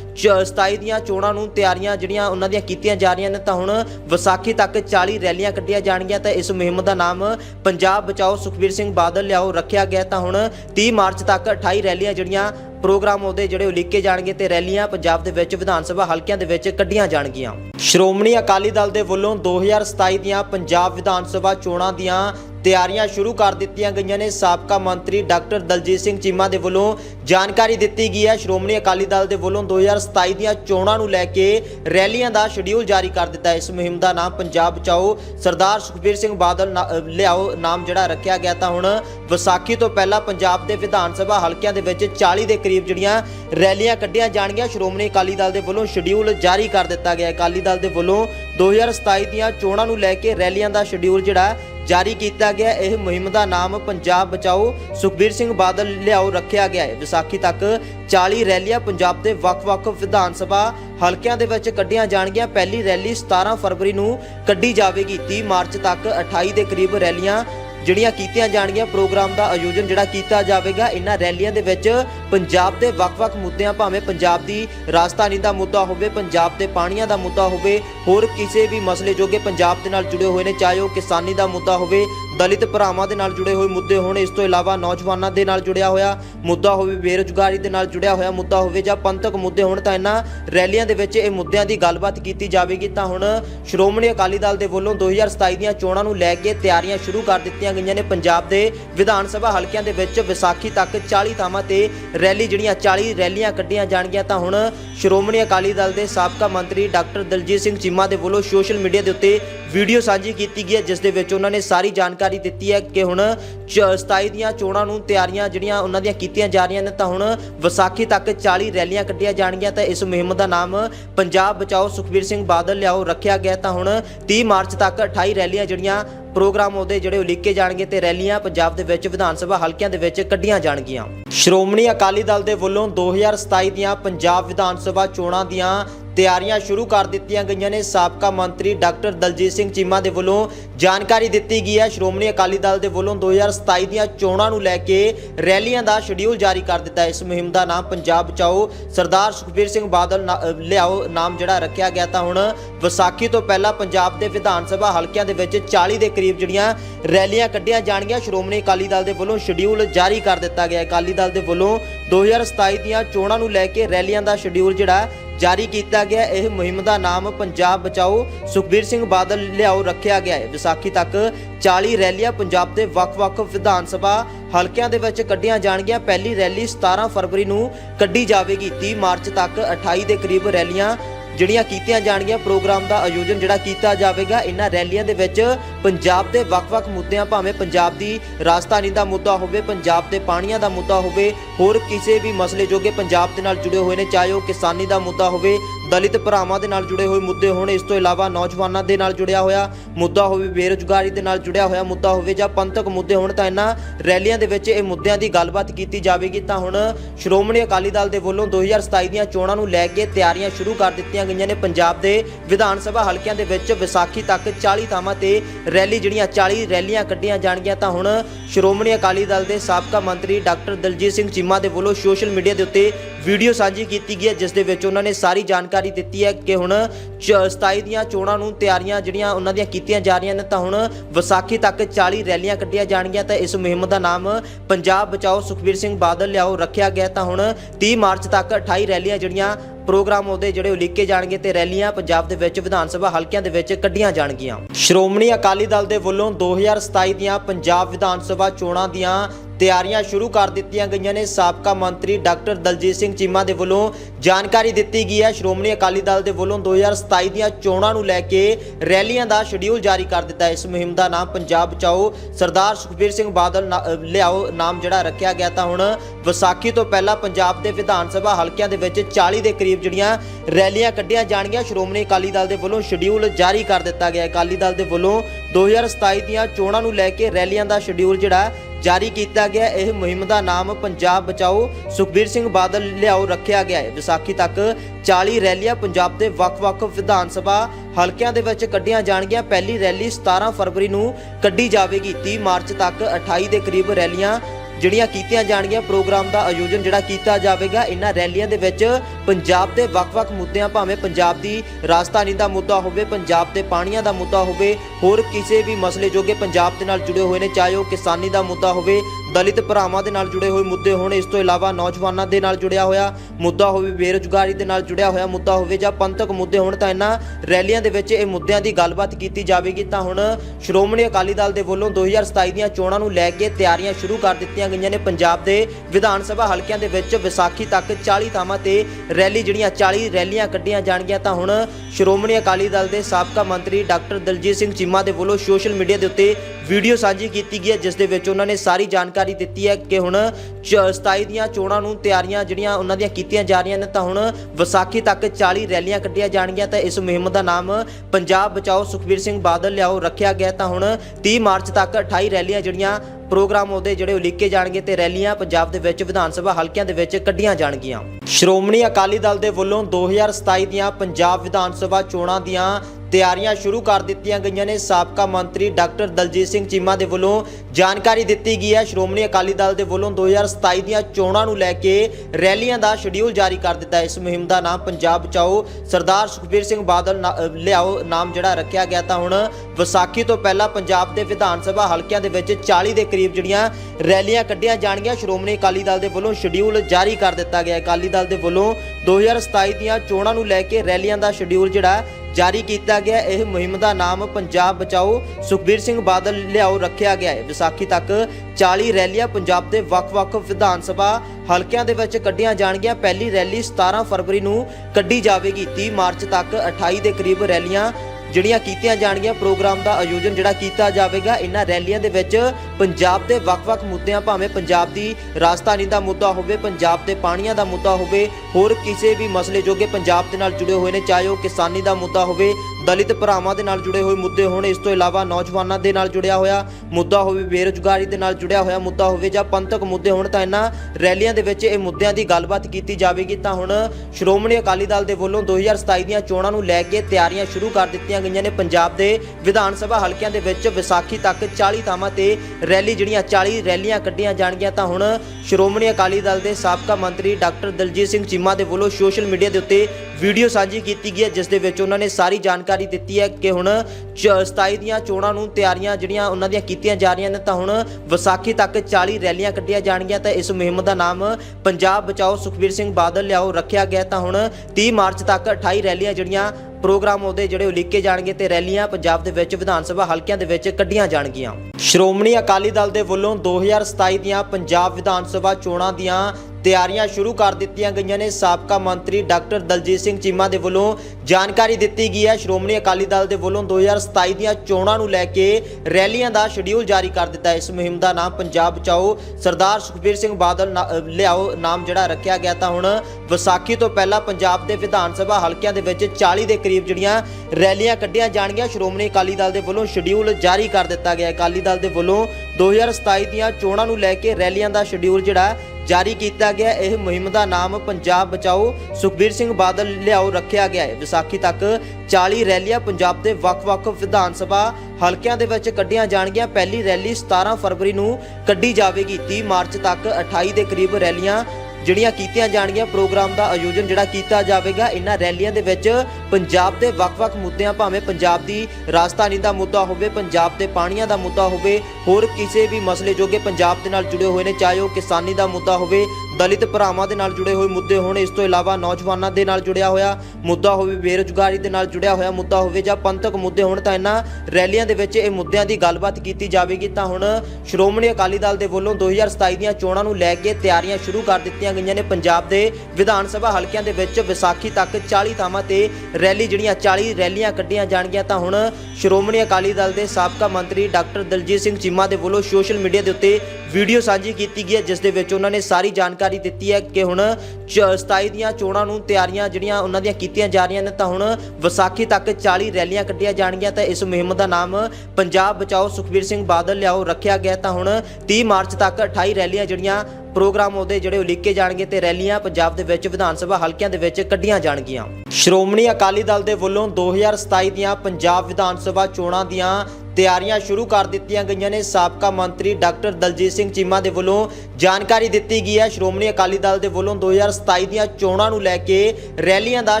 27 ਦੀਆਂ ਚੋਣਾਂ ਨੂੰ ਤਿਆਰੀਆਂ ਜਿਹੜੀਆਂ ਉਹਨਾਂ ਦੀਆਂ ਕੀਤੀਆਂ ਜਾ ਰਹੀਆਂ ਨੇ, ਤਾਂ ਹੁਣ ਵਿਸਾਖੀ ਤੱਕ 40 ਰੈਲੀਆਂ ਕੱਢੀਆਂ ਜਾਣਗੀਆਂ, ਤਾਂ ਇਸ ਮੁਹਿੰਮ ਦਾ ਨਾਮ ਪੰਜਾਬ ਬਚਾਓ ਸੁਖਬੀਰ ਸਿੰਘ ਬਾਦਲ ਲਿਆਓ ਰੱਖਿਆ ਗਿਆ, ਤਾਂ ਹੁਣ 30 ਮਾਰਚ ਤੱਕ 28 ਰੈਲੀਆਂ ਜਿਹੜੀਆਂ ਪ੍ਰੋਗਰਾਮ ਉਹਦੇ ਜਿਹੜੇ ਉਲੀਕੇ ਜਾਣਗੇ ਤੇ ਰੈਲੀਆਂ ਪੰਜਾਬ ਦੇ ਵਿੱਚ ਵਿਧਾਨ ਸਭਾ ਹਲਕਿਆਂ ਦੇ ਵਿੱਚ ਕੱਢੀਆਂ ਜਾਣਗੀਆਂ। ਸ਼੍ਰੋਮਣੀ ਅਕਾਲੀ ਦਲ ਦੇ ਵੱਲੋਂ 2027 ਦੀਆਂ ਪੰਜਾਬ ਵਿਧਾਨ ਸਭਾ ਚੋਣਾਂ ਦੀਆਂ ਤਿਆਰੀਆਂ ਸ਼ੁਰੂ ਕਰ ਦਿੱਤੀਆਂ ਗਈਆਂ ਨੇ। ਸਾਬਕਾ ਮੰਤਰੀ ਡਾਕਟਰ ਦਲਜੀਤ ਸਿੰਘ ਚੀਮਾ ਦੇ ਵੱਲੋਂ ਜਾਣਕਾਰੀ ਦਿੱਤੀ ਗਈ ਹੈ। ਸ਼੍ਰੋਮਣੀ ਅਕਾਲੀ ਦਲ ਦੇ ਵੱਲੋਂ 2027 ਦੀਆਂ ਚੋਣਾਂ ਨੂੰ ਲੈ ਕੇ ਰੈਲੀਆਂ ਦਾ ਸ਼ਡਿਊਲ ਜਾਰੀ ਕਰ ਦਿੱਤਾ। ਹੈ ਇਸ ਮੁਹਿੰਮ ਦਾ ਨਾਮ ਪੰਜਾਬ ਬਚਾਓ, ਸਰਦਾਰ ਸੁਖਬੀਰ ਸਿੰਘ ਬਾਦਲ ਨਾ- ਲਿਆਓ ਨਾਮ ਜਿਹੜਾ ਰੱਖਿਆ ਗਿਆ ਤਾਂ ਹੁਣ ਵਿਸਾਖੀ ਤੋਂ ਪਹਿਲਾਂ ਪੰਜਾਬ ਦੇ ਵਿਧਾਨ ਸਭਾ ਹਲਕਿਆਂ ਦੇ ਵਿੱਚ 40 ਦੇ ਕਰੀਬ ਜਿਹੜੀਆਂ ਰੈਲੀਆਂ ਕੱਢੀਆਂ ਜਾਣਗੀਆਂ। ਸ਼੍ਰੋਮਣੀ ਅਕਾਲੀ ਦਲ ਦੇ ਵੱਲੋਂ ਸ਼ਡਿਊਲ ਜਾਰੀ ਕਰ ਦਿੱਤਾ ਗਿਆ। ਹੈ ਅਕਾਲੀ ਦਲ ਦੇ ਵੱਲੋਂ 2027 ਦੀਆਂ ਚੋਣਾਂ ਨੂੰ ਲੈ ਕੇ ਰੈਲੀਆਂ ਦਾ ਸ਼ਡਿਊਲ ਜਿਹੜਾ ਜਾਰੀ ਕੀਤਾ ਗਿਆ। ਇਹ ਮੁਹਿੰਮ ਦਾ ਨਾਮ ਪੰਜਾਬ ਬਚਾਓ, ਸੁਖਬੀਰ ਸਿੰਘ ਬਾਦਲ ਲਿਆਓ ਰੱਖਿਆ ਗਿਆ ਹੈ। ਵਿਸਾਖੀ ਤੱਕ 40 ਰੈਲੀਆਂ ਪੰਜਾਬ ਦੇ ਵੱਖ-ਵੱਖ ਵਿਧਾਨ ਸਭਾ ਹਲਕਿਆਂ ਦੇ ਵਿੱਚ ਕੱਢੀਆਂ ਜਾਣਗੀਆਂ। ਪਹਿਲੀ ਰੈਲੀ 17 ਫਰਵਰੀ ਨੂੰ ਕੱਢੀ ਜਾਵੇਗੀ। 30 ਮਾਰਚ ਤੱਕ 28 ਦੇ ਕਰੀਬ ਰੈਲੀਆਂ ਜਿਹੜੀਆਂ ਕੀਤੀਆਂ ਜਾਣਗੀਆਂ ਪ੍ਰੋਗਰਾਮ ਦਾ ਆਯੋਜਨ ਜਿਹੜਾ ਕੀਤਾ ਜਾਵੇਗਾ, ਇਹਨਾਂ ਰੈਲੀਆਂ ਦੇ ਵਿੱਚ ਪੰਜਾਬ ਦੇ ਵੱਖ-ਵੱਖ ਮੁੱਦਿਆਂ, ਭਾਵੇਂ ਪੰਜਾਬ ਦੀ ਰਾਜਧਾਨੀ ਦਾ ਮੁੱਦਾ ਹੋਵੇ, ਪੰਜਾਬ ਦੇ ਪਾਣੀਆਂ ਦਾ ਮੁੱਦਾ ਹੋਵੇ, ਹੋਰ ਕਿਸੇ ਵੀ ਮਸਲੇ ਜੋਗੇ ਪੰਜਾਬ ਦੇ ਨਾਲ ਜੁੜੇ ਹੋਏ ਨੇ, ਚਾਹੇ ਉਹ ਕਿਸਾਨੀ ਦਾ ਮੁੱਦਾ ਹੋਵੇ ਦਲਿਤ ਭਰਾਵਾਂ ਦੇ ਨਾਲ ਜੁੜੇ ਹੋਏ ਮੁੱਦੇ ਹੋਣ, ਇਸ ਤੋਂ ਇਲਾਵਾ ਨੌਜਵਾਨਾਂ ਦੇ ਨਾਲ ਜੁੜਿਆ ਹੋਇਆ ਮੁੱਦਾ ਹੋਵੇ, ਬੇਰੁਜ਼ਗਾਰੀ ਦੇ ਨਾਲ ਜੁੜਿਆ ਹੋਇਆ ਮੁੱਦਾ ਹੋਵੇ ਜਾਂ ਪੰਥਕ ਮੁੱਦੇ ਹੋਣ, ਤਾਂ ਇਹਨਾਂ ਰੈਲੀਆਂ ਦੇ ਵਿੱਚ ਇਹ ਮੁੱਦਿਆਂ ਦੀ ਗੱਲਬਾਤ ਕੀਤੀ ਜਾਵੇਗੀ। ਤਾਂ ਹੁਣ ਸ਼੍ਰੋਮਣੀ ਅਕਾਲੀ ਦਲ ਦੇ ਵੱਲੋਂ 2027 ਦੀਆਂ ਚੋਣਾਂ ਨੂੰ ਲੈ ਕੇ ਤਿਆਰੀਆਂ ਸ਼ੁਰੂ ਕਰ ਦਿੱਤੀਆਂ ਗਈਆਂ ਨੇ। ਪੰਜਾਬ ਦੇ ਵਿਧਾਨ ਸਭਾ ਹਲਕਿਆਂ ਦੇ ਵਿੱਚ ਵਿਸਾਖੀ ਤੱਕ 40 ਥਾਵਾਂ ਤੇ ਰੈਲੀ ਜਿਹੜੀਆਂ 40 ਰੈਲੀਆਂ ਕੱਢੀਆਂ ਜਾਣਗੀਆਂ। ਤਾਂ ਹੁਣ ਸ਼੍ਰੋਮਣੀ ਅਕਾਲੀ ਦਲ ਦੇ ਸਾਬਕਾ ਮੰਤਰੀ ਡਾਕਟਰ ਦਲਜੀਤ ਸਿੰਘ ਚੀਮਾ ਦੇ ਵੱਲੋਂ ਸੋਸ਼ਲ ਮੀਡੀਆ ਦੇ ਉੱਤੇ ਵੀਡੀਓ ਸਾਂਝੀ ਕੀਤੀ ਗਈ ਹੈ, ਜਿਸ ਦੇ ਵਿੱਚ ਉਹਨਾਂ ਨੇ ਸਾਰੀ ਜਾਣਕਾਰੀ ਦਿੱਤੀ ਹੈ ਕਿ ਹੁਣ 27 ਦੀਆਂ ਚੋਣਾਂ ਨੂੰ ਤਿਆਰੀਆਂ ਜਿਹੜੀਆਂ ਉਹਨਾਂ ਦੀਆਂ ਕੀਤੀਆਂ ਜਾ ਰਹੀਆਂ ਨੇ, ਤਾਂ ਹੁਣ ਵਿਸਾਖੀ ਤੱਕ 40 ਰੈਲੀਆਂ ਕੱਢੀਆਂ ਜਾਣਗੀਆਂ, ਤਾਂ ਇਸ ਮੁਹਿੰਮ ਦਾ ਨਾਮ ਪੰਜਾਬ ਬਚਾਓ ਸੁਖਬੀਰ ਸਿੰਘ ਬਾਦਲ ਲਿਆਓ ਰੱਖਿਆ ਗਿਆ। ਤਾਂ ਹੁਣ 30 ਮਾਰਚ ਤੱਕ 28 ਰੈਲੀਆਂ ਜਿਹੜੀਆਂ ਪ੍ਰੋਗਰਾਮ ਉਹਦੇ ਜਿਹੜੇ ਉਲੀਕੇ ਜਾਣਗੇ ਤੇ ਰੈਲੀਆਂ ਪੰਜਾਬ ਦੇ ਵਿੱਚ, ਵਿਧਾਨ ਸਭਾ ਹਲਕਿਆਂ ਦੇ ਵਿੱਚ ਕੱਢੀਆਂ ਜਾਣਗੀਆਂ। ਸ਼੍ਰੋਮਣੀ ਅਕਾਲੀ ਦਲ ਦੇ ਵੱਲੋਂ 2027 ਦੀਆਂ ਪੰਜਾਬ ਵਿਧਾਨ ਸਭਾ ਚੋਣਾਂ ਦੀਆਂ ਤਿਆਰੀਆਂ ਸ਼ੁਰੂ ਕਰ ਦਿੱਤੀਆਂ ਗਈਆਂ ਨੇ। ਸਾਬਕਾ ਮੰਤਰੀ ਡਾਕਟਰ ਦਲਜੀਤ ਸਿੰਘ ਚੀਮਾ ਦੇ ਵੱਲੋਂ ਜਾਣਕਾਰੀ ਦਿੱਤੀ ਗਈ ਹੈ। ਸ਼੍ਰੋਮਣੀ ਅਕਾਲੀ ਦਲ ਦੇ ਵੱਲੋਂ 2027 ਦੀਆਂ ਚੋਣਾਂ ਨੂੰ ਲੈ ਕੇ ਰੈਲੀਆਂ ਦਾ ਸ਼ਡਿਊਲ ਜਾਰੀ ਕਰ ਦਿੱਤਾ ਹੈ। ਇਸ ਮੁਹਿੰਮ ਦਾ ਨਾਮ ਪੰਜਾਬ ਬਚਾਓ, ਸਰਦਾਰ ਸੁਖਬੀਰ ਸਿੰਘ ਬਾਦਲ ਲਿਆਓ ਨਾਮ ਜਿਹੜਾ ਰੱਖਿਆ ਗਿਆ ਤਾਂ ਹੁਣ ਵਿਸਾਖੀ ਤੋਂ ਪਹਿਲਾਂ ਪੰਜਾਬ ਦੇ ਵਿਧਾਨ ਸਭਾ ਹਲਕਿਆਂ ਦੇ ਵਿੱਚ 40 ਦੇ ਕਰੀਬ ਜਿਹੜੀਆਂ ਰੈਲੀਆਂ ਕੱਢੀਆਂ ਜਾਣਗੀਆਂ। ਸ਼੍ਰੋਮਣੀ ਅਕਾਲੀ ਦਲ ਦੇ ਵੱਲੋਂ ਸ਼ਡਿਊਲ ਜਾਰੀ ਕਰ ਦਿੱਤਾ ਗਿਆ ਹੈ। ਅਕਾਲੀ ਦਲ ਦੇ ਵੱਲੋਂ 2027 ਦੀਆਂ ਚੋਣਾਂ ਨੂੰ ਲੈ ਕੇ ਰੈਲੀਆਂ ਦਾ ਸ਼ਡਿਊਲ ਜਿਹੜਾ ਜਾਰੀ ਕੀਤਾ ਗਿਆ। ਇਹ ਮੁਹਿੰਮ ਦਾ ਨਾਮ ਪੰਜਾਬ ਬਚਾਓ, ਸੁਖਬੀਰ ਸਿੰਘ ਬਾਦਲ ਲਿਆਓ ਰੱਖਿਆ ਗਿਆ ਹੈ। ਵਿਸਾਖੀ ਤੱਕ 40 ਰੈਲੀਆਂ ਪੰਜਾਬ ਦੇ ਵੱਖ-ਵੱਖ ਵਿਧਾਨ ਸਭਾ ਹਲਕਿਆਂ ਦੇ ਵਿੱਚ ਕੱਢੀਆਂ ਜਾਣਗੀਆਂ। ਪਹਿਲੀ ਰੈਲੀ 17 ਫਰਵਰੀ ਨੂੰ ਕੱਢੀ ਜਾਵੇਗੀ। 30 ਮਾਰਚ ਤੱਕ 28 ਦੇ ਕਰੀਬ ਰੈਲੀਆਂ ਜਿਹੜੀਆਂ ਕੀਤੀਆਂ ਜਾਣਗੀਆਂ। ਪ੍ਰੋਗਰਾਮ ਦਾ ਆਯੋਜਨ ਜਿਹੜਾ ਕੀਤਾ ਜਾਵੇਗਾ। ਇਹਨਾਂ ਰੈਲੀਆਂ ਦੇ ਵਿੱਚ ਪੰਜਾਬ ਦੇ ਵੱਖ-ਵੱਖ ਮੁੱਦਿਆਂ ਭਾਵੇਂ ਪੰਜਾਬ ਦੀ ਰਾਜਧਾਨੀ ਦਾ ਮੁੱਦਾ ਹੋਵੇ, ਪੰਜਾਬ ਦੇ ਪਾਣੀਆਂ ਦਾ ਮੁੱਦਾ ਹੋਵੇ, ਹੋਰ ਕਿਸੇ ਵੀ ਮਸਲੇ ਜੋਗੇ ਪੰਜਾਬ ਦੇ ਨਾਲ ਜੁੜੇ ਹੋਏ ਨੇ, ਚਾਹੇ ਉਹ ਕਿਸਾਨੀ ਦਾ ਮੁੱਦਾ ਹੋਵੇ, ਦਲਿਤ ਭਰਾਵਾਂ ਦੇ ਨਾਲ ਜੁੜੇ ਹੋਏ ਮੁੱਦੇ ਹੋਣ, ਇਸ ਤੋਂ ਇਲਾਵਾ ਨੌਜਵਾਨਾਂ ਦੇ ਨਾਲ ਜੁੜਿਆ ਹੋਇਆ ਮੁੱਦਾ ਹੋਵੇ, ਬੇਰੁਜ਼ਗਾਰੀ ਦੇ ਨਾਲ ਜੁੜਿਆ ਹੋਇਆ ਮੁੱਦਾ ਹੋਵੇ ਜਾਂ ਪੰਥਕ ਮੁੱਦੇ ਹੋਣ, ਤਾਂ ਇਹਨਾਂ ਰੈਲੀਆਂ ਦੇ ਵਿੱਚ ਇਹ ਮੁੱਦਿਆਂ ਦੀ ਗੱਲਬਾਤ ਕੀਤੀ ਜਾਵੇਗੀ। ਤਾਂ ਹੁਣ ਸ਼੍ਰੋਮਣੀ ਅਕਾਲੀ ਦਲ ਦੇ ਵੱਲੋਂ 2027 ਦੀਆਂ ਚੋਣਾਂ ਨੂੰ ਲੈ ਕੇ ਤਿਆਰੀਆਂ ਸ਼ੁਰੂ ਕਰ ਦਿੱਤੀਆਂ ਗਈਆਂ ਨੇ। ਪੰਜਾਬ ਦੇ ਵਿਧਾਨ ਸਭਾ ਹਲਕਿਆਂ ਦੇ ਵਿੱਚ ਵਿਸਾਖੀ ਤੱਕ 40 ਥਾਵਾਂ ਤੇ ਰੈਲੀ ਜਿਹੜੀਆਂ 40 ਰੈਲੀਆਂ ਕੱਢੀਆਂ ਜਾਣਗੀਆਂ, ਤਾਂ ਹੁਣ ਸ਼੍ਰੋਮਣੀ ਅਕਾਲੀ ਦਲ ਦੇ ਸਾਬਕਾ ਮੰਤਰੀ ਡਾਕਟਰ ਦਲਜੀਤ ਸਿੰਘ ਚੀਮਾ ਦੇ ਵੱਲੋਂ ਸੋਸ਼ਲ ਮੀਡੀਆ ਦੇ ਉੱਤੇ ਵੀਡੀਓ ਸਾਂਝੀ ਕੀਤੀ ਗਈ ਹੈ, ਜਿਸ ਦੇ ਵਿੱਚ ਉਹਨਾਂ ਨੇ ਸਾਰੀ ਜਾਣਕਾਰੀ ਦਿੱਤੀ ਹੈ ਕਿ ਹੁਣ ਚ- 27 ਦੀਆਂ ਚੋਣਾਂ ਨੂੰ ਤਿਆਰੀਆਂ ਜਿਹੜੀਆਂ ਉਹਨਾਂ ਦੀਆਂ ਕੀਤੀਆਂ ਜਾ ਰਹੀਆਂ ਨੇ, ਤਾਂ ਹੁਣ ਵਿਸਾਖੀ ਤੱਕ 40 ਰੈਲੀਆਂ ਕੱਢੀਆਂ ਜਾਣਗੀਆਂ, ਤਾਂ ਇਸ ਮੁਹਿੰਮ ਦਾ ਨਾਮ ਪੰਜਾਬ ਬਚਾਓ ਸੁਖਬੀਰ ਸਿੰਘ ਬਾਦਲ ਲਿਆਓ ਰੱਖਿਆ ਗਿਆ ਤਾਂ ਹੁਣ 30 ਮਾਰਚ ਤੱਕ 28 ਰੈਲੀਆਂ ਜਿਹੜੀਆਂ ਪ੍ਰੋਗਰਾਮ ਉਹਦੇ ਜਿਹੜੇ ਉਲੀਕੇ ਜਾਣਗੇ ਤੇ ਰੈਲੀਆਂ ਪੰਜਾਬ ਦੇ ਵਿੱਚ, ਵਿਧਾਨ ਸਭਾ ਹਲਕਿਆਂ ਦੇ ਵਿੱਚ ਕੱਢੀਆਂ ਜਾਣਗੀਆਂ। ਸ਼੍ਰੋਮਣੀ ਅਕਾਲੀ ਦਲ ਦੇ ਵੱਲੋਂ 2027 ਦੀਆਂ ਪੰਜਾਬ ਵਿਧਾਨ ਸਭਾ ਚੋਣਾਂ ਦੀਆਂ ਤਿਆਰੀਆਂ ਸ਼ੁਰੂ ਕਰ ਦਿੱਤੀਆਂ ਗਈਆਂ ਨੇ। ਸਾਬਕਾ ਮੰਤਰੀ ਡਾਕਟਰ ਦਲਜੀਤ ਸਿੰਘ ਚੀਮਾ ਦੇ ਵੱਲੋਂ ਜਾਣਕਾਰੀ ਦਿੱਤੀ ਗਈ ਹੈ। ਸ਼੍ਰੋਮਣੀ ਅਕਾਲੀ ਦਲ ਦੇ ਵੱਲੋਂ 2027 ਦੀਆਂ ਚੋਣਾਂ ਨੂੰ ਲੈ ਕੇ ਰੈਲੀਆਂ ਦਾ ਸ਼ਡਿਊਲ ਜਾਰੀ ਕਰ ਦਿੱਤਾ ਹੈ। ਇਸ ਮੁਹਿੰਮ ਦਾ ਨਾਮ ਪੰਜਾਬ ਬਚਾਓ, ਸਰਦਾਰ ਸੁਖਬੀਰ ਸਿੰਘ ਬਾਦਲ ਨਾ- ਲਿਆਓ ਨਾਮ ਜਿਹੜਾ ਰੱਖਿਆ ਗਿਆ ਤਾਂ ਹੁਣ ਵਿਸਾਖੀ ਤੋਂ ਪਹਿਲਾਂ ਪੰਜਾਬ ਦੇ ਵਿਧਾਨ ਸਭਾ ਹਲਕਿਆਂ ਦੇ ਵਿੱਚ 40 ਦੇ ਕਰੀਬ ਜਿਹੜੀਆਂ ਰੈਲੀਆਂ ਕੱਢੀਆਂ ਜਾਣਗੀਆਂ, ਸ਼੍ਰੋਮਣੀ ਅਕਾਲੀ ਦਲ ਦੇ ਵੱਲੋਂ ਸ਼ਡਿਊਲ ਜਾਰੀ ਕਰ ਦਿੱਤਾ ਗਿਆ ਹੈ। ਅਕਾਲੀ ਦਲ ਦੇ ਵੱਲੋਂ 2027 ਦੀਆਂ ਚੋਣਾਂ ਨੂੰ ਲੈ ਕੇ ਰੈਲੀਆਂ ਦਾ ਸ਼ਡਿਊਲ ਜਿਹੜਾ ਜਾਰੀ ਕੀਤਾ ਗਿਆ ਇਹ ਮੁਹਿੰਮ ਦਾ ਨਾਮ ਪੰਜਾਬ ਬਚਾਓ, ਸੁਖਬੀਰ ਸਿੰਘ ਬਾਦਲ ਲਿਆਓ ਰੱਖਿਆ ਗਿਆ ਹੈ। ਵਿਸਾਖੀ ਤੱਕ 40 ਰੈਲੀਆਂ ਪੰਜਾਬ ਦੇ ਵੱਖ-ਵੱਖ ਵਿਧਾਨ ਸਭਾ ਹਲਕਿਆਂ ਦੇ ਵਿੱਚ ਕੱਢੀਆਂ ਜਾਣਗੀਆਂ। ਪਹਿਲੀ ਰੈਲੀ 17 ਫਰਵਰੀ ਨੂੰ ਕੱਢੀ ਜਾਵੇਗੀ। 30 ਮਾਰਚ ਤੱਕ 28 ਦੇ ਕਰੀਬ ਰੈਲੀਆਂ ਜਿਹੜੀਆਂ ਕੀਤੀਆਂ ਜਾਣਗੀਆਂ ਪ੍ਰੋਗਰਾਮ ਦਾ ਆਯੋਜਨ ਜਿਹੜਾ ਕੀਤਾ ਜਾਵੇਗਾ, ਇਹਨਾਂ ਰੈਲੀਆਂ ਦੇ ਵਿੱਚ ਪੰਜਾਬ ਦੇ ਵੱਖ-ਵੱਖ ਮੁੱਦਿਆਂ, ਭਾਵੇਂ ਪੰਜਾਬ ਦੀ ਰਾਜਧਾਨੀ ਦਾ ਮੁੱਦਾ ਹੋਵੇ, ਪੰਜਾਬ ਦੇ ਪਾਣੀਆਂ ਦਾ ਮੁੱਦਾ ਹੋਵੇ, ਹੋਰ ਕਿਸੇ ਵੀ ਮਸਲੇ ਜੋਗੇ ਪੰਜਾਬ ਦੇ ਨਾਲ ਜੁੜੇ ਹੋਏ ਨੇ, ਚਾਹੇ ਉਹ ਕਿਸਾਨੀ ਦਾ ਮੁੱਦਾ ਹੋਵੇ, ਦਲਿਤ ਭਰਾਵਾਂ ਦੇ ਨਾਲ ਜੁੜੇ ਹੋਏ ਮੁੱਦੇ ਹੋਣ, ਇਸ ਤੋਂ ਇਲਾਵਾ ਨੌਜਵਾਨਾਂ ਦੇ ਨਾਲ ਜੁੜਿਆ ਹੋਇਆ ਮੁੱਦਾ ਹੋਵੇ, ਬੇਰੁਜ਼ਗਾਰੀ ਦੇ ਨਾਲ ਜੁੜਿਆ ਹੋਇਆ ਮੁੱਦਾ ਹੋਵੇ ਜਾਂ ਪੰਥਕ ਮੁੱਦੇ ਹੋਣ, ਤਾਂ ਇਹਨਾਂ ਰੈਲੀਆਂ ਦੇ ਵਿੱਚ ਇਹ ਮੁੱਦਿਆਂ ਦੀ ਗੱਲਬਾਤ ਕੀਤੀ ਜਾਵੇਗੀ। ਤਾਂ ਹੁਣ ਸ਼੍ਰੋਮਣੀ ਅਕਾਲੀ ਦਲ ਦੇ ਵੱਲੋਂ 2027 ਦੀਆਂ ਚੋਣਾਂ ਨੂੰ ਲੈ ਕੇ ਤਿਆਰੀਆਂ ਸ਼ੁਰੂ ਕਰ ਦਿੱਤੀਆਂ ਗਈਆਂ ਨੇ। ਪੰਜਾਬ ਦੇ ਵਿਧਾਨ ਸਭਾ ਹਲਕਿਆਂ ਦੇ ਵਿੱਚ ਵਿਸਾਖੀ ਤੱਕ 40 ਥਾਵਾਂ ਤੇ ਰੈਲੀ ਜਿਹੜੀਆਂ 40 ਰੈਲੀਆਂ ਕੱਢੀਆਂ ਜਾਣਗੀਆਂ, ਤਾਂ ਹੁਣ ਸ਼੍ਰੋਮਣੀ ਅਕਾਲੀ ਦਲ ਦੇ ਸਾਬਕਾ ਮੰਤਰੀ ਡਾਕਟਰ ਦਲਜੀਤ ਸਿੰਘ ਚੀਮਾ ਦੇ ਵੱਲੋਂ ਸੋਸ਼ਲ ਮੀਡੀਆ ਦੇ ਉੱਤੇ ਵੀਡੀਓ ਸਾਂਝੀ ਕੀਤੀ ਗਈ ਹੈ, ਜਿਸ ਦੇ ਵਿੱਚ ਉਹਨਾਂ ਨੇ ਸਾਰੀ ਜਾਣਕਾਰੀ ਦਿੱਤੀ ਹੈ ਕਿ ਹੁਣ ਚ- 27 ਦੀਆਂ ਚੋਣਾਂ ਨੂੰ ਤਿਆਰੀਆਂ ਜਿਹੜੀਆਂ ਉਹਨਾਂ ਦੀਆਂ ਕੀਤੀਆਂ ਜਾ ਰਹੀਆਂ ਨੇ, ਤਾਂ ਹੁਣ ਵਿਸਾਖੀ ਤੱਕ 40 ਰੈਲੀਆਂ ਕੱਢੀਆਂ ਜਾਣਗੀਆਂ, ਤਾਂ ਇਸ ਮੁਹਿੰਮ ਦਾ ਨਾਮ ਪੰਜਾਬ ਬਚਾਓ ਸੁਖਬੀਰ ਸਿੰਘ ਬਾਦਲ ਲਿਆਓ ਰੱਖਿਆ ਗਿਆ ਤਾਂ ਹੁਣ 30 ਮਾਰਚ ਤੱਕ 28 ਰੈਲੀਆਂ ਜਿਹੜੀਆਂ ਪ੍ਰੋਗਰਾਮ ਉਹਦੇ ਜਿਹੜੇ ਉਲੀਕੇ ਜਾਣਗੇ ਤੇ ਰੈਲੀਆਂ ਪੰਜਾਬ ਦੇ ਵਿੱਚ ਵਿਧਾਨ ਸਭਾ ਹਲਕਿਆਂ ਦੇ ਵਿੱਚ ਕੱਢੀਆਂ ਜਾਣਗੀਆਂ। ਸ਼੍ਰੋਮਣੀ ਅਕਾਲੀ ਦਲ ਦੇ ਵੱਲੋਂ 2027 ਦੀਆਂ ਪੰਜਾਬ ਵਿਧਾਨ ਸਭਾ ਚੋਣਾਂ ਦੀਆਂ ਤਿਆਰੀਆਂ ਸ਼ੁਰੂ ਕਰ ਦਿੱਤੀਆਂ ਗਈਆਂ ਨੇ। ਸਾਬਕਾ ਮੰਤਰੀ ਡਾਕਟਰ ਦਲਜੀਤ ਸਿੰਘ ਚੀਮਾ ਦੇ ਵੱਲੋਂ ਜਾਣਕਾਰੀ ਦਿੱਤੀ ਗਈ ਹੈ। ਸ਼੍ਰੋਮਣੀ ਅਕਾਲੀ ਦਲ ਦੇ ਵੱਲੋਂ 2027 ਦੀਆਂ ਚੋਣਾਂ ਨੂੰ ਲੈ ਕੇ ਰੈਲੀਆਂ ਦਾ ਸ਼ਡਿਊਲ ਜਾਰੀ ਕਰ ਦਿੱਤਾ ਇਸ ਮੁਹਿੰਮ ਦਾ ਨਾਮ ਪੰਜਾਬ ਬਚਾਓ, ਸਰਦਾਰ ਸੁਖਬੀਰ ਸਿੰਘ ਬਾਦਲ ਨਾ- ਲਿਆਓ ਨਾਮ ਜਿਹੜਾ ਰੱਖਿਆ ਗਿਆ ਤਾਂ ਹੁਣ ਵਿਸਾਖੀ ਤੋਂ ਪਹਿਲਾਂ ਪੰਜਾਬ ਦੇ ਵਿਧਾਨ ਸਭਾ ਹਲਕਿਆਂ ਦੇ ਵਿੱਚ 40 ਦੇ ਕਰੀਬ ਜਿਹੜੀਆਂ ਰੈਲੀਆਂ ਕੱਢੀਆਂ ਜਾਣਗੀਆਂ, ਸ਼੍ਰੋਮਣੀ ਅਕਾਲੀ ਦਲ ਦੇ ਵੱਲੋਂ ਸ਼ਡਿਊਲ ਜਾਰੀ ਕਰ ਦਿੱਤਾ ਗਿਆ ਅਕਾਲੀ ਦਲ ਦੇ ਵੱਲੋਂ 2027 ਦੀਆਂ ਚੋਣਾਂ ਨੂੰ ਲੈ ਕੇ ਰੈਲੀਆਂ ਦਾ ਸ਼ਡਿਊਲ ਜਿਹੜਾ ਜਾਰੀ ਕੀਤਾ ਗਿਆ। ਇਹ ਮੁਹਿੰਮ ਦਾ ਨਾਮ ਪੰਜਾਬ ਬਚਾਓ, ਸੁਖਬੀਰ ਸਿੰਘ ਬਾਦਲ ਲਿਆਓ ਰੱਖਿਆ ਗਿਆ ਹੈ। ਵਿਸਾਖੀ ਤੱਕ 40 ਰੈਲੀਆਂ ਪੰਜਾਬ ਦੇ ਵੱਖ-ਵੱਖ ਵਿਧਾਨ ਸਭਾ ਹਲਕਿਆਂ ਦੇ ਵਿੱਚ ਕੱਢੀਆਂ ਜਾਣਗੀਆਂ। ਪਹਿਲੀ ਰੈਲੀ 17 ਫਰਵਰੀ ਨੂੰ ਕੱਢੀ ਜਾਵੇਗੀ। 30 ਮਾਰਚ ਤੱਕ 28 ਦੇ ਕਰੀਬ ਰੈਲੀਆਂ ਜਿਹੜੀਆਂ ਕੀਤੀਆਂ ਜਾਣਗੀਆਂ ਪ੍ਰੋਗਰਾਮ ਦਾ ਆਯੋਜਨ ਜਿਹੜਾ ਕੀਤਾ ਜਾਵੇਗਾ, ਇਹਨਾਂ ਰੈਲੀਆਂ ਦੇ ਵਿੱਚ ਪੰਜਾਬ ਦੇ ਵੱਖ-ਵੱਖ ਮੁੱਦਿਆਂ, ਭਾਵੇਂ ਪੰਜਾਬ ਦੀ ਰਾਜਧਾਨੀ ਦਾ ਮੁੱਦਾ ਹੋਵੇ, ਪੰਜਾਬ ਦੇ ਪਾਣੀਆਂ ਦਾ ਮੁੱਦਾ ਹੋਵੇ, ਹੋਰ ਕਿਸੇ ਵੀ ਮਸਲੇ ਜੋਗੇ ਪੰਜਾਬ ਦੇ ਨਾਲ ਜੁੜੇ ਹੋਏ ਨੇ, ਚਾਹੇ ਉਹ ਕਿਸਾਨੀ ਦਾ ਮੁੱਦਾ ਹੋਵੇ ਦਲਿਤ ਭਰਾਵਾਂ ਦੇ ਨਾਲ ਜੁੜੇ ਹੋਏ ਮੁੱਦੇ ਹੋਣ, ਇਸ ਤੋਂ ਇਲਾਵਾ ਨੌਜਵਾਨਾਂ ਦੇ ਨਾਲ ਜੁੜਿਆ ਹੋਇਆ ਮੁੱਦਾ ਹੋਵੇ, ਬੇਰੁਜ਼ਗਾਰੀ ਦੇ ਨਾਲ ਜੁੜਿਆ ਹੋਇਆ ਮੁੱਦਾ ਹੋਵੇ ਜਾਂ ਪੰਥਕ ਮੁੱਦੇ ਹੋਣ, ਤਾਂ ਇਹਨਾਂ ਰੈਲੀਆਂ ਦੇ ਵਿੱਚ ਇਹ ਮੁੱਦਿਆਂ ਦੀ ਗੱਲਬਾਤ ਕੀਤੀ ਜਾਵੇਗੀ। ਤਾਂ ਹੁਣ ਸ਼੍ਰੋਮਣੀ ਅਕਾਲੀ ਦਲ ਦੇ ਵੱਲੋਂ 2027 ਦੀਆਂ ਚੋਣਾਂ ਨੂੰ ਲੈ ਕੇ ਤਿਆਰੀਆਂ ਸ਼ੁਰੂ ਕਰ ਦਿੱਤੀਆਂ ਗਈਆਂ ਨੇ। ਪੰਜਾਬ ਦੇ ਵਿਧਾਨ ਸਭਾ ਹਲਕਿਆਂ ਦੇ ਵਿੱਚ ਵਿਸਾਖੀ ਤੱਕ 40 ਥਾਵਾਂ ਤੇ ਰੈਲੀ ਜਿਹੜੀਆਂ 40 ਰੈਲੀਆਂ ਕੱਢੀਆਂ ਜਾਣਗੀਆਂ। ਤਾਂ ਹੁਣ ਸ਼੍ਰੋਮਣੀ ਅਕਾਲੀ ਦਲ ਦੇ ਸਾਬਕਾ ਮੰਤਰੀ ਡਾਕਟਰ ਦਲਜੀਤ ਸਿੰਘ ਚੀਮਾ ਦੇ ਵੱਲੋਂ ਸੋਸ਼ਲ ਮੀਡੀਆ ਦੇ ਉੱਤੇ ਵੀਡੀਓ ਸਾਂਝੀ ਕੀਤੀ ਗਈ ਹੈ, ਜਿਸ ਦੇ ਵਿੱਚ ਉਹਨਾਂ ਨੇ ਸਾਰੀ ਜਾਣਕਾਰੀ ਦਿੱਤੀ ਹੈ ਕਿ ਹੁਣ 27 ਦੀਆਂ ਚੋਣਾਂ ਨੂੰ ਤਿਆਰੀਆਂ ਜਿਹੜੀਆਂ ਉਹਨਾਂ ਦੀਆਂ ਕੀਤੀਆਂ ਜਾ ਰਹੀਆਂ ਨੇ ਤਾਂ ਹੁਣ ਵਿਸਾਖੀ ਤੱਕ 40 ਰੈਲੀਆਂ ਕੱਢੀਆਂ ਜਾਣਗੀਆਂ ਤਾਂ ਇਸ ਮੁਹਿੰਮ ਦਾ ਨਾਮ ਪੰਜਾਬ ਬਚਾਓ ਸੁਖਬੀਰ ਸਿੰਘ ਬਾਦਲ ਲਿਆਓ ਰੱਖਿਆ ਗਿਆ ਤਾਂ ਹੁਣ 30 ਮਾਰਚ ਤੱਕ 28 ਰੈਲੀਆਂ ਜਿਹੜੀਆਂ ਪ੍ਰੋਗਰਾਮ ਉਹਦੇ ਜਿਹੜੇ ਉਲੀਕੇ ਜਾਣਗੇ ਤੇ ਰੈਲੀਆਂ ਪੰਜਾਬ ਦੇ ਵਿੱਚ ਵਿਧਾਨ ਸਭਾ ਹਲਕਿਆਂ ਦੇ ਵਿੱਚ ਕੱਢੀਆਂ ਜਾਣਗੀਆਂ। ਸ਼੍ਰੋਮਣੀ ਅਕਾਲੀ ਦਲ ਦੇ ਵੱਲੋਂ 2027 ਦੀਆਂ ਪੰਜਾਬ ਵਿਧਾਨ ਸਭਾ ਚੋਣਾਂ ਦੀਆਂ ਤਿਆਰੀਆਂ ਸ਼ੁਰੂ ਕਰ ਦਿੱਤੀਆਂ ਗਈਆਂ ਨੇ। ਸਾਬਕਾ ਮੰਤਰੀ ਡਾਕਟਰ ਦਲਜੀਤ ਸਿੰਘ ਚੀਮਾ ਦੇ ਵੱਲੋਂ ਜਾਣਕਾਰੀ ਦਿੱਤੀ ਗਈ ਹੈ। ਸ਼੍ਰੋਮਣੀ ਅਕਾਲੀ ਦਲ ਦੇ ਵੱਲੋਂ 2027 ਦੀਆਂ ਚੋਣਾਂ ਨੂੰ ਲੈ ਕੇ ਰੈਲੀਆਂ ਦਾ ਸ਼ਡਿਊਲ ਜਾਰੀ ਕਰ ਦਿੱਤਾ। ਹੈ ਇਸ ਮੁਹਿੰਮ ਦਾ ਨਾਮ ਪੰਜਾਬ ਬਚਾਓ, ਸਰਦਾਰ ਸੁਖਬੀਰ ਸਿੰਘ ਬਾਦਲ ਲਿਆਓ ਨਾਮ ਜਿਹੜਾ ਰੱਖਿਆ ਗਿਆ ਤਾਂ ਹੁਣ ਵਿਸਾਖੀ ਤੋਂ ਪਹਿਲਾਂ ਪੰਜਾਬ ਦੇ ਵਿਧਾਨ ਸਭਾ ਹਲਕਿਆਂ ਦੇ ਵਿੱਚ 40 ਦੇ ਕਰੀਬ ਜਿਹੜੀਆਂ ਰੈਲੀਆਂ ਕੱਢੀਆਂ ਜਾਣਗੀਆਂ। ਸ਼੍ਰੋਮਣੀ ਅਕਾਲੀ ਦਲ ਦੇ ਵੱਲੋਂ ਸ਼ਡਿਊਲ ਜਾਰੀ ਕਰ ਦਿੱਤਾ ਗਿਆ। ਅਕਾਲੀ ਦਲ ਦੇ ਵੱਲੋਂ 2027 ਦੀਆਂ ਚੋਣਾਂ ਨੂੰ ਲੈ ਕੇ ਰੈਲੀਆਂ ਦਾ ਸ਼ਡਿਊਲ ਜਿਹੜਾ ਜਾਰੀ ਕੀਤਾ ਗਿਆ। ਇਹ ਮੁਹਿੰਮ ਦਾ ਨਾਮ ਪੰਜਾਬ ਬਚਾਓ, ਸੁਖਬੀਰ ਸਿੰਘ ਬਾਦਲ ਲਿਆਓ ਰੱਖਿਆ ਗਿਆ ਹੈ। ਵਿਸਾਖੀ ਤੱਕ 40 ਰੈਲੀਆਂ ਪੰਜਾਬ ਦੇ ਵੱਖ-ਵੱਖ ਵਿਧਾਨ ਸਭਾ ਹਲਕਿਆਂ ਦੇ ਵਿੱਚ ਕੱਢੀਆਂ ਜਾਣਗੀਆਂ। ਪਹਿਲੀ ਰੈਲੀ 17 ਫਰਵਰੀ ਨੂੰ ਕੱਢੀ ਜਾਵੇਗੀ। 30 ਮਾਰਚ ਤੱਕ 28 ਦੇ ਕਰੀਬ ਰੈਲੀਆਂ ਜਿਹੜੀਆਂ ਕੀਤੀਆਂ ਜਾਣਗੀਆਂ ਪ੍ਰੋਗਰਾਮ ਦਾ ਆਯੋਜਨ ਜਿਹੜਾ ਕੀਤਾ ਜਾਵੇਗਾ, ਇਹਨਾਂ ਰੈਲੀਆਂ ਦੇ ਵਿੱਚ ਪੰਜਾਬ ਦੇ ਵੱਖ-ਵੱਖ ਮੁੱਦਿਆਂ, ਭਾਵੇਂ ਪੰਜਾਬ ਦੀ ਰਾਜਧਾਨੀ ਦਾ ਮੁੱਦਾ ਹੋਵੇ, ਪੰਜਾਬ ਦੇ ਪਾਣੀਆਂ ਦਾ ਮੁੱਦਾ ਹੋਵੇ, ਹੋਰ ਕਿਸੇ ਵੀ ਮਸਲੇ ਜੋ ਕਿ ਪੰਜਾਬ ਦੇ ਨਾਲ ਜੁੜੇ ਹੋਏ ਨੇ, ਚਾਹੇ ਉਹ ਕਿਸਾਨੀ ਦਾ ਮੁੱਦਾ ਹੋਵੇ ਦਲਿਤ ਭਰਾਵਾਂ ਦੇ ਨਾਲ ਜੁੜੇ ਹੋਏ ਮੁੱਦੇ ਹੋਣ, ਇਸ ਤੋਂ ਇਲਾਵਾ ਨੌਜਵਾਨਾਂ ਦੇ ਨਾਲ ਜੁੜਿਆ ਹੋਇਆ ਮੁੱਦਾ ਹੋਵੇ, ਬੇਰੁਜ਼ਗਾਰੀ ਦੇ ਨਾਲ ਜੁੜਿਆ ਹੋਇਆ ਮੁੱਦਾ ਹੋਵੇ ਜਾਂ ਪੰਥਕ ਮੁੱਦੇ ਹੋਣ, ਤਾਂ ਇਹਨਾਂ ਰੈਲੀਆਂ ਦੇ ਵਿੱਚ ਇਹ ਮੁੱਦਿਆਂ ਦੀ ਗੱਲਬਾਤ ਕੀਤੀ ਜਾਵੇਗੀ। ਤਾਂ ਹੁਣ ਸ਼੍ਰੋਮਣੀ ਅਕਾਲੀ ਦਲ ਦੇ ਵੱਲੋਂ 2027 ਦੀਆਂ ਚੋਣਾਂ ਨੂੰ ਲੈ ਕੇ ਤਿਆਰੀਆਂ ਸ਼ੁਰੂ ਕਰ ਦਿੱਤੀਆਂ ਗਈਆਂ ਨੇ। ਪੰਜਾਬ ਦੇ ਵਿਧਾਨ ਸਭਾ ਹਲਕਿਆਂ ਦੇ ਵਿੱਚ ਵਿਸਾਖੀ ਤੱਕ 40 ਥਾਵਾਂ ਤੇ ਰੈਲੀ ਜਿਹੜੀਆਂ 40 ਰੈਲੀਆਂ ਕੱਢੀਆਂ ਜਾਣਗੀਆਂ। ਤਾਂ ਹੁਣ ਸ਼੍ਰੋਮਣੀ ਅਕਾਲੀ ਦਲ ਦੇ ਸਾਬਕਾ ਮੰਤਰੀ ਡਾਕਟਰ ਦਲਜੀਤ ਸਿੰਘ ਚੀਮਾ ਦੇ ਵੱਲੋਂ ਸੋਸ਼ਲ ਮੀਡੀਆ ਦੇ ਉੱਤੇ ਵੀਡੀਓ ਸਾਂਝੀ ਕੀਤੀ ਗਈ ਹੈ, ਜਿਸ ਦੇ ਵਿੱਚ ਉਹਨਾਂ ਨੇ ਸਾਰੀ ਜਾਣਕਾਰੀ ਦਿੱਤੀ ਹੈ ਕਿ ਹੁਣ ਚ- 27 ਦੀਆਂ ਚੋਣਾਂ ਨੂੰ ਤਿਆਰੀਆਂ ਜਿਹੜੀਆਂ ਉਹਨਾਂ ਦੀਆਂ ਕੀਤੀਆਂ ਜਾ ਰਹੀਆਂ ਨੇ, ਤਾਂ ਹੁਣ ਵਿਸਾਖੀ ਤੱਕ 40 ਰੈਲੀਆਂ ਕੱਢੀਆਂ ਜਾਣਗੀਆਂ, ਤਾਂ ਇਸ ਮੁਹਿੰਮ ਦਾ ਨਾਮ ਪੰਜਾਬ ਬਚਾਓ ਸੁਖਬੀਰ ਸਿੰਘ ਬਾਦਲ ਲਿਆਓ ਰੱਖਿਆ ਗਿਆ ਤਾਂ ਹੁਣ 30 ਮਾਰਚ ਤੱਕ 28 ਰੈਲੀਆਂ ਜਿਹੜੀਆਂ ਪ੍ਰੋਗਰਾਮ ਉਹਦੇ ਜਿਹੜੇ ਉਲੀਕੇ ਜਾਣਗੇ ਤੇ ਰੈਲੀਆਂ ਪੰਜਾਬ ਦੇ ਵਿੱਚ ਵਿਧਾਨ ਸਭਾ ਹਲਕਿਆਂ ਦੇ ਵਿੱਚ ਕੱਢੀਆਂ ਜਾਣਗੀਆਂ। ਸ਼੍ਰੋਮਣੀ ਅਕਾਲੀ ਦਲ ਦੇ ਵੱਲੋਂ 2027 ਦੀਆਂ ਪੰਜਾਬ ਵਿਧਾਨ ਸਭਾ ਚੋਣਾਂ ਦੀਆਂ ਤਿਆਰੀਆਂ ਸ਼ੁਰੂ ਕਰ ਦਿੱਤੀਆਂ ਗਈਆਂ ਨੇ। ਸਾਬਕਾ ਮੰਤਰੀ ਡਾਕਟਰ ਦਲਜੀਤ ਸਿੰਘ ਚੀਮਾ ਦੇ ਵੱਲੋਂ ਜਾਣਕਾਰੀ ਦਿੱਤੀ ਗਈ ਹੈ। ਸ਼੍ਰੋਮਣੀ ਅਕਾਲੀ ਦਲ ਦੇ ਵੱਲੋਂ 2027 ਦੀਆਂ ਚੋਣਾਂ ਨੂੰ ਲੈ ਕੇ ਰੈਲੀਆਂ ਦਾ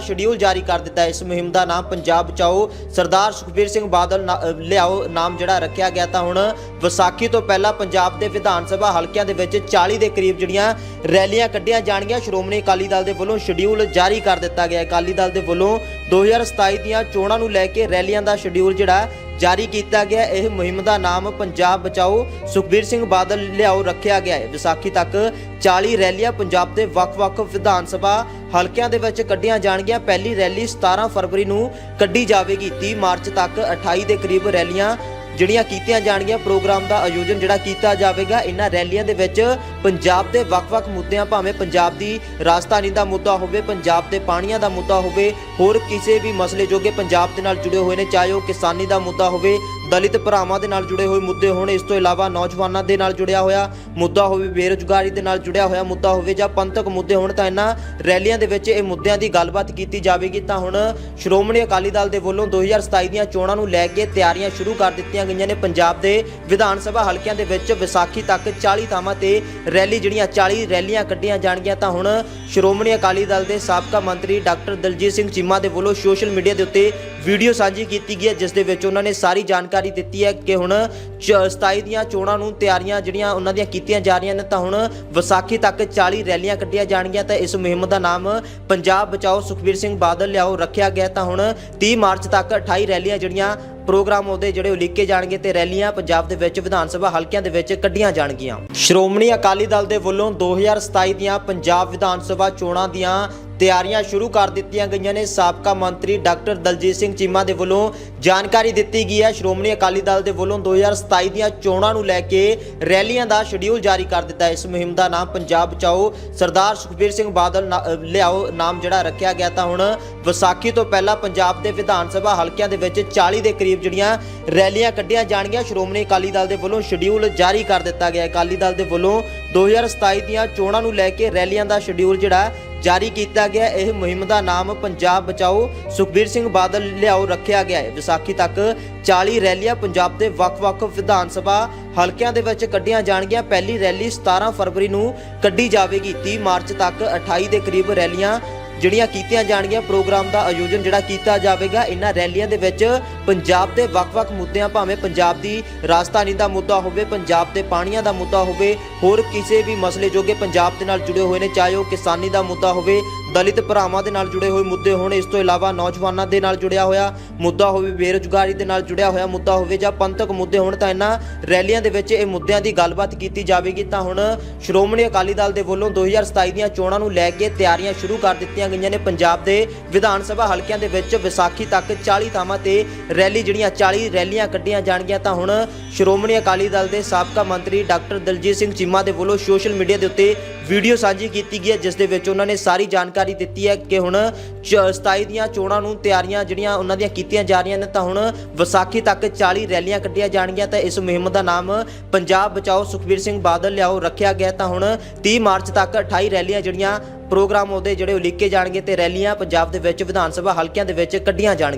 ਸ਼ਡਿਊਲ ਜਾਰੀ ਕਰ ਦਿੱਤਾ ਹੈ। ਇਸ ਮੁਹਿੰਮ ਦਾ ਨਾਮ ਪੰਜਾਬ ਬਚਾਓ, ਸਰਦਾਰ ਸੁਖਬੀਰ ਸਿੰਘ ਬਾਦਲ ਨਾ- ਲਿਆਓ ਨਾਮ ਜਿਹੜਾ ਰੱਖਿਆ ਗਿਆ ਤਾਂ ਹੁਣ ਵਿਸਾਖੀ ਤੋਂ ਪਹਿਲਾਂ ਪੰਜਾਬ ਦੇ ਵਿਧਾਨ ਸਭਾ ਹਲਕਿਆਂ ਦੇ ਵਿੱਚ 40 ਦੇ ਕਰੀਬ ਜਿਹੜੀਆਂ ਰੈਲੀਆਂ ਕੱਢੀਆਂ ਜਾਣਗੀਆਂ। ਸ਼੍ਰੋਮਣੀ ਅਕਾਲੀ ਦਲ ਦੇ ਵੱਲੋਂ ਸ਼ਡਿਊਲ ਜਾਰੀ ਕਰ ਦਿੱਤਾ ਗਿਆ। ਹੈ ਅਕਾਲੀ ਦਲ ਦੇ ਵੱਲੋਂ 2027 ਦੀਆਂ ਚੋਣਾਂ ਨੂੰ ਲੈ ਕੇ ਰੈਲੀਆਂ ਦਾ ਸ਼ਡਿਊਲ ਜਿਹੜਾ ਜਾਰੀ ਕੀਤਾ ਗਿਆ। ਇਹ ਮੁਹਿੰਮ ਦਾ ਨਾਮ ਪੰਜਾਬ ਬਚਾਓ, ਸੁਖਬੀਰ ਸਿੰਘ ਬਾਦਲ ਲਿਆਓ ਰੱਖਿਆ ਗਿਆ ਹੈ। ਵਿਸਾਖੀ ਤੱਕ 40 ਰੈਲੀਆਂ ਪੰਜਾਬ ਦੇ ਵੱਖ-ਵੱਖ ਵਿਧਾਨ ਸਭਾ ਹਲਕਿਆਂ ਦੇ ਵਿੱਚ ਕੱਢੀਆਂ ਜਾਣਗੀਆਂ। ਪਹਿਲੀ ਰੈਲੀ 17 ਫਰਵਰੀ ਨੂੰ ਕੱਢੀ ਜਾਵੇਗੀ। 30 ਮਾਰਚ ਤੱਕ 28 ਦੇ ਕਰੀਬ ਰੈਲੀਆਂ ਜਿਹੜੀਆਂ ਕੀਤੀਆਂ ਜਾਣਗੀਆਂ ਪ੍ਰੋਗਰਾਮ ਦਾ ਆਯੋਜਨ ਜਿਹੜਾ ਕੀਤਾ ਜਾਵੇਗਾ, ਇਹਨਾਂ ਰੈਲੀਆਂ ਦੇ ਵਿੱਚ ਪੰਜਾਬ ਦੇ ਵੱਖ-ਵੱਖ ਮੁੱਦਿਆਂ, ਭਾਵੇਂ ਪੰਜਾਬ ਦੀ ਰਾਜਧਾਨੀ ਦਾ ਮੁੱਦਾ ਹੋਵੇ, ਪੰਜਾਬ ਦੇ ਪਾਣੀਆਂ ਦਾ ਮੁੱਦਾ ਹੋਵੇ, ਹੋਰ ਕਿਸੇ ਵੀ ਮਸਲੇ ਜੋ ਕਿ ਪੰਜਾਬ ਦੇ ਨਾਲ ਜੁੜੇ ਹੋਏ ਨੇ, ਚਾਹੇ ਉਹ ਕਿਸਾਨੀ ਦਾ ਮੁੱਦਾ ਹੋਵੇ ਦਲਿਤ ਭਰਾਵਾਂ ਦੇ ਨਾਲ ਜੁੜੇ ਹੋਏ ਮੁੱਦੇ ਹੋਣ, ਇਸ ਤੋਂ ਇਲਾਵਾ ਨੌਜਵਾਨਾਂ ਦੇ ਨਾਲ ਜੁੜਿਆ ਹੋਇਆ ਮੁੱਦਾ ਹੋਵੇ, ਬੇਰੁਜ਼ਗਾਰੀ ਦੇ ਨਾਲ ਜੁੜਿਆ ਹੋਇਆ ਮੁੱਦਾ ਹੋਵੇ ਜਾਂ ਪੰਥਕ ਮੁੱਦੇ ਹੋਣ, ਤਾਂ ਇਹਨਾਂ ਰੈਲੀਆਂ ਦੇ ਵਿੱਚ ਇਹ ਮੁੱਦਿਆਂ ਦੀ ਗੱਲਬਾਤ ਕੀਤੀ ਜਾਵੇਗੀ। ਤਾਂ ਹੁਣ ਸ਼੍ਰੋਮਣੀ ਅਕਾਲੀ ਦਲ ਦੇ ਵੱਲੋਂ 2027 ਦੀਆਂ ਚੋਣਾਂ ਨੂੰ ਲੈ ਕੇ ਤਿਆਰੀਆਂ ਸ਼ੁਰੂ ਕਰ ਦਿੱਤੀਆਂ ਗਈਆਂ ਨੇ। ਪੰਜਾਬ ਦੇ ਵਿਧਾਨ ਸਭਾ ਹਲਕਿਆਂ ਦੇ ਵਿੱਚ ਵਿਸਾਖੀ ਤੱਕ 40 ਥਾਵਾਂ ਤੇ ਰੈਲੀ ਜਿਹੜੀਆਂ 40 ਰੈਲੀਆਂ ਕੱਢੀਆਂ ਜਾਣਗੀਆਂ। ਤਾਂ ਹੁਣ ਸ਼੍ਰੋਮਣੀ ਅਕਾਲੀ ਦਲ ਦੇ ਸਾਬਕਾ ਮੰਤਰੀ ਡਾਕਟਰ ਦਲਜੀਤ ਸਿੰਘ ਚੀਮਾ ਦੇ ਵੱਲੋਂ ਸੋਸ਼ਲ ਮੀਡੀਆ ਦੇ ਉੱਤੇ ਵੀਡੀਓ ਸਾਂਝੀ ਕੀਤੀ ਗਈ ਹੈ, ਜਿਸ ਦੇ ਵਿੱਚ ਉਹਨਾਂ ਨੇ ਸਾਰੀ ਜਾਣਕਾਰੀ ਦਿੱਤੀ ਹੈ ਕਿ ਹੁਣ ਚ- 27 ਦੀਆਂ ਚੋਣਾਂ ਨੂੰ ਤਿਆਰੀਆਂ ਜਿਹੜੀਆਂ ਉਹਨਾਂ ਦੀਆਂ ਕੀਤੀਆਂ ਜਾ ਰਹੀਆਂ ਨੇ, ਤਾਂ ਹੁਣ ਵਿਸਾਖੀ ਤੱਕ 40 ਰੈਲੀਆਂ ਕੱਢੀਆਂ ਜਾਣਗੀਆਂ, ਤਾਂ ਇਸ ਮੁਹਿੰਮ ਦਾ ਨਾਮ ਪੰਜਾਬ ਬਚਾਓ ਸੁਖਬੀਰ ਸਿੰਘ ਬਾਦਲ ਲਿਆਓ ਰੱਖਿਆ ਗਿਆ ਤਾਂ ਹੁਣ 30 ਮਾਰਚ ਤੱਕ 28 ਰੈਲੀਆਂ ਜਿਹੜੀਆਂ ਪ੍ਰੋਗਰਾਮ ਉਹਦੇ ਜਿਹੜੇ ਉਲੀਕੇ ਜਾਣਗੇ ਤੇ ਰੈਲੀਆਂ ਪੰਜਾਬ ਦੇ ਵਿੱਚ, ਵਿਧਾਨ ਸਭਾ ਹਲਕਿਆਂ ਦੇ ਵਿੱਚ ਕੱਢੀਆਂ ਜਾਣਗੀਆਂ। ਸ਼੍ਰੋਮਣੀ ਅਕਾਲੀ ਦਲ ਦੇ ਵੱਲੋਂ 2027 ਦੀਆਂ ਪੰਜਾਬ ਵਿਧਾਨ ਸਭਾ ਚੋਣਾਂ ਦੀਆਂ ਤਿਆਰੀਆਂ ਸ਼ੁਰੂ ਕਰ ਦਿੱਤੀਆਂ ਗਈਆਂ ਨੇ। ਸਾਬਕਾ ਮੰਤਰੀ ਡਾਕਟਰ ਦਲਜੀਤ ਸਿੰਘ ਚੀਮਾ ਦੇ ਵੱਲੋਂ ਜਾਣਕਾਰੀ ਦਿੱਤੀ ਗਈ ਹੈ। ਸ਼੍ਰੋਮਣੀ ਅਕਾਲੀ ਦਲ ਦੇ ਵੱਲੋਂ 2027 ਦੀਆਂ ਚੋਣਾਂ ਨੂੰ ਲੈ ਕੇ ਰੈਲੀਆਂ ਦਾ ਸ਼ਡਿਊਲ ਜਾਰੀ ਕਰ ਦਿੱਤਾ ਹੈ। ਇਸ ਮੁਹਿੰਮ ਦਾ ਨਾਮ ਪੰਜਾਬ ਬਚਾਓ, ਸਰਦਾਰ ਸੁਖਬੀਰ ਸਿੰਘ ਬਾਦਲ ਨਾ- ਲਿਆਓ ਨਾਮ ਜਿਹੜਾ ਰੱਖਿਆ ਗਿਆ ਤਾਂ ਹੁਣ ਵਿਸਾਖੀ ਤੋਂ ਪਹਿਲਾਂ ਪੰਜਾਬ ਦੇ ਵਿਧਾਨ ਸਭਾ ਹਲਕਿਆਂ ਦੇ ਵਿੱਚ 40 ਦੇ ਕਰੀਬ ਜਿਹੜੀਆਂ ਰੈਲੀਆਂ ਕੱਢੀਆਂ ਜਾਣਗੀਆਂ। ਸ਼੍ਰੋਮਣੀ ਅਕਾਲੀ ਦਲ ਦੇ ਵੱਲੋਂ ਸ਼ਡਿਊਲ ਜਾਰੀ ਕਰ ਦਿੱਤਾ ਗਿਆ। ਹੈ ਅਕਾਲੀ ਦਲ ਦੇ ਵੱਲੋਂ 2027 ਦੀਆਂ ਚੋਣਾਂ ਨੂੰ ਲੈ ਕੇ ਰੈਲੀਆਂ ਦਾ ਸ਼ਡਿਊਲ ਜਿਹੜਾ ਜਾਰੀ ਕੀਤਾ ਗਿਆ। ਇਹ ਮੁਹਿੰਮ ਦਾ ਨਾਮ ਪੰਜਾਬ ਬਚਾਓ, ਸੁਖਬੀਰ ਸਿੰਘ ਬਾਦਲ ਲਿਆਓ ਰੱਖਿਆ ਗਿਆ ਹੈ। ਵਿਸਾਖੀ ਤੱਕ 40 ਰੈਲੀਆਂ ਪੰਜਾਬ ਦੇ ਵੱਖ-ਵੱਖ ਵਿਧਾਨ ਸਭਾ ਹਲਕਿਆਂ ਦੇ ਵਿੱਚ ਕੱਢੀਆਂ ਜਾਣਗੀਆਂ। ਪਹਿਲੀ ਰੈਲੀ 17 ਫਰਵਰੀ ਨੂੰ ਕੱਢੀ ਜਾਵੇਗੀ। 30 ਮਾਰਚ ਤੱਕ 28 ਦੇ ਕਰੀਬ ਰੈਲੀਆਂ ਜਿਹੜੀਆਂ ਕੀਤੀਆਂ ਜਾਣਗੀਆਂ ਪ੍ਰੋਗਰਾਮ ਦਾ ਆਯੋਜਨ ਜਿਹੜਾ ਕੀਤਾ ਜਾਵੇਗਾ, ਇਹਨਾਂ ਰੈਲੀਆਂ ਦੇ ਵਿੱਚ ਪੰਜਾਬ ਦੇ ਵੱਖ-ਵੱਖ ਮੁੱਦਿਆਂ, ਭਾਵੇਂ ਪੰਜਾਬ ਦੀ ਰਾਜਧਾਨੀ ਦਾ ਮੁੱਦਾ ਹੋਵੇ, ਪੰਜਾਬ ਦੇ ਪਾਣੀਆਂ ਦਾ ਮੁੱਦਾ ਹੋਵੇ, ਹੋਰ ਕਿਸੇ ਵੀ ਮਸਲੇ ਜੋ ਕਿ ਪੰਜਾਬ ਦੇ ਨਾਲ ਜੁੜੇ ਹੋਏ ਨੇ, ਚਾਹੇ ਉਹ ਕਿਸਾਨੀ ਦਾ ਮੁੱਦਾ ਹੋਵੇ ਦਲਿਤ ਭਰਾਵਾਂ ਦੇ ਨਾਲ ਜੁੜੇ ਹੋਏ ਮੁੱਦੇ ਹੋਣ। ਇਸ ਤੋਂ ਇਲਾਵਾ ਨੌਜਵਾਨਾਂ ਦੇ ਨਾਲ ਜੁੜਿਆ ਹੋਇਆ ਮੁੱਦਾ ਹੋਵੇ, ਬੇਰੁਜ਼ਗਾਰੀ ਦੇ ਨਾਲ ਜੁੜਿਆ ਹੋਇਆ ਮੁੱਦਾ ਹੋਵੇ ਜਾਂ ਪੰਥਕ ਮੁੱਦੇ ਹੋਣ, ਤਾਂ ਇਹਨਾਂ ਰੈਲੀਆਂ ਦੇ ਵਿੱਚ ਇਹ ਮੁੱਦਿਆਂ ਦੀ ਗੱਲਬਾਤ ਕੀਤੀ ਜਾਵੇਗੀ। ਤਾਂ ਹੁਣ ਸ਼੍ਰੋਮਣੀ ਅਕਾਲੀ ਦਲ ਦੇ ਵੱਲੋਂ 2027 ਦੀਆਂ ਚੋਣਾਂ ਨੂੰ ਲੈ ਕੇ ਤਿਆਰੀਆਂ ਸ਼ੁਰੂ ਕਰ ਦਿੱਤੀਆਂ ਗਈਆਂ ਨੇ। ਪੰਜਾਬ ਦੇ ਵਿਧਾਨ ਸਭਾ ਹਲਕਿਆਂ ਦੇ ਵਿੱਚ ਵਿਸਾਖੀ ਤੱਕ 40 ਥਾਵਾਂ ਤੇ ਰੈਲੀ ਜਿਹੜੀਆਂ 40 ਰੈਲੀਆਂ ਕੱਢੀਆਂ ਜਾਣਗੀਆਂ। ਤਾਂ ਹੁਣ ਸ਼੍ਰੋਮਣੀ ਅਕਾਲੀ ਦਲ ਦੇ ਸਾਬਕਾ ਮੰਤਰੀ ਡਾਕਟਰ ਦਲਜੀਤ ਸਿੰਘ ਚੀਮਾ ਦੇ ਵੱਲੋਂ ਸੋਸ਼ਲ ਮੀਡੀਆ ਦੇ ਉੱਤੇ ਵੀਡੀਓ ਸਾਂਝੀ ਕੀਤੀ ਗਈ ਹੈ, ਜਿਸ ਦੇ ਵਿੱਚ ਉਹਨਾਂ ਨੇ ਸਾਰੀ ਜਾਣਕਾਰੀ ਦਿੱਤੀ ਹੈ ਕਿ ਹੁਣ ਚ- 27 ਦੀਆਂ ਚੋਣਾਂ ਨੂੰ ਤਿਆਰੀਆਂ ਜਿਹੜੀਆਂ ਉਹਨਾਂ ਦੀਆਂ ਕੀਤੀਆਂ ਜਾ ਰਹੀਆਂ ਨੇ, ਤਾਂ ਹੁਣ ਵਿਸਾਖੀ ਤੱਕ 40 ਰੈਲੀਆਂ ਕੱਢੀਆਂ ਜਾਣਗੀਆਂ, ਤਾਂ ਇਸ ਮੁਹਿੰਮ ਦਾ ਨਾਮ ਪੰਜਾਬ ਬਚਾਓ ਸੁਖਬੀਰ ਸਿੰਘ ਬਾਦਲ ਲਿਆਓ ਰੱਖਿਆ ਗਿਆ ਤਾਂ ਹੁਣ 30 ਮਾਰਚ ਤੱਕ 28 ਰੈਲੀਆਂ ਜਿਹੜੀਆਂ ਪ੍ਰੋਗਰਾਮ ਉਹਦੇ ਜਿਹੜੇ ਉਲੀਕੇ ਜਾਣਗੇ ਤੇ ਰੈਲੀਆਂ ਪੰਜਾਬ ਦੇ ਵਿੱਚ ਵਿਧਾਨ ਸਭਾ ਹਲਕਿਆਂ ਦੇ ਵਿੱਚ ਕੱਢੀਆਂ ਜਾਣਗੀਆਂ।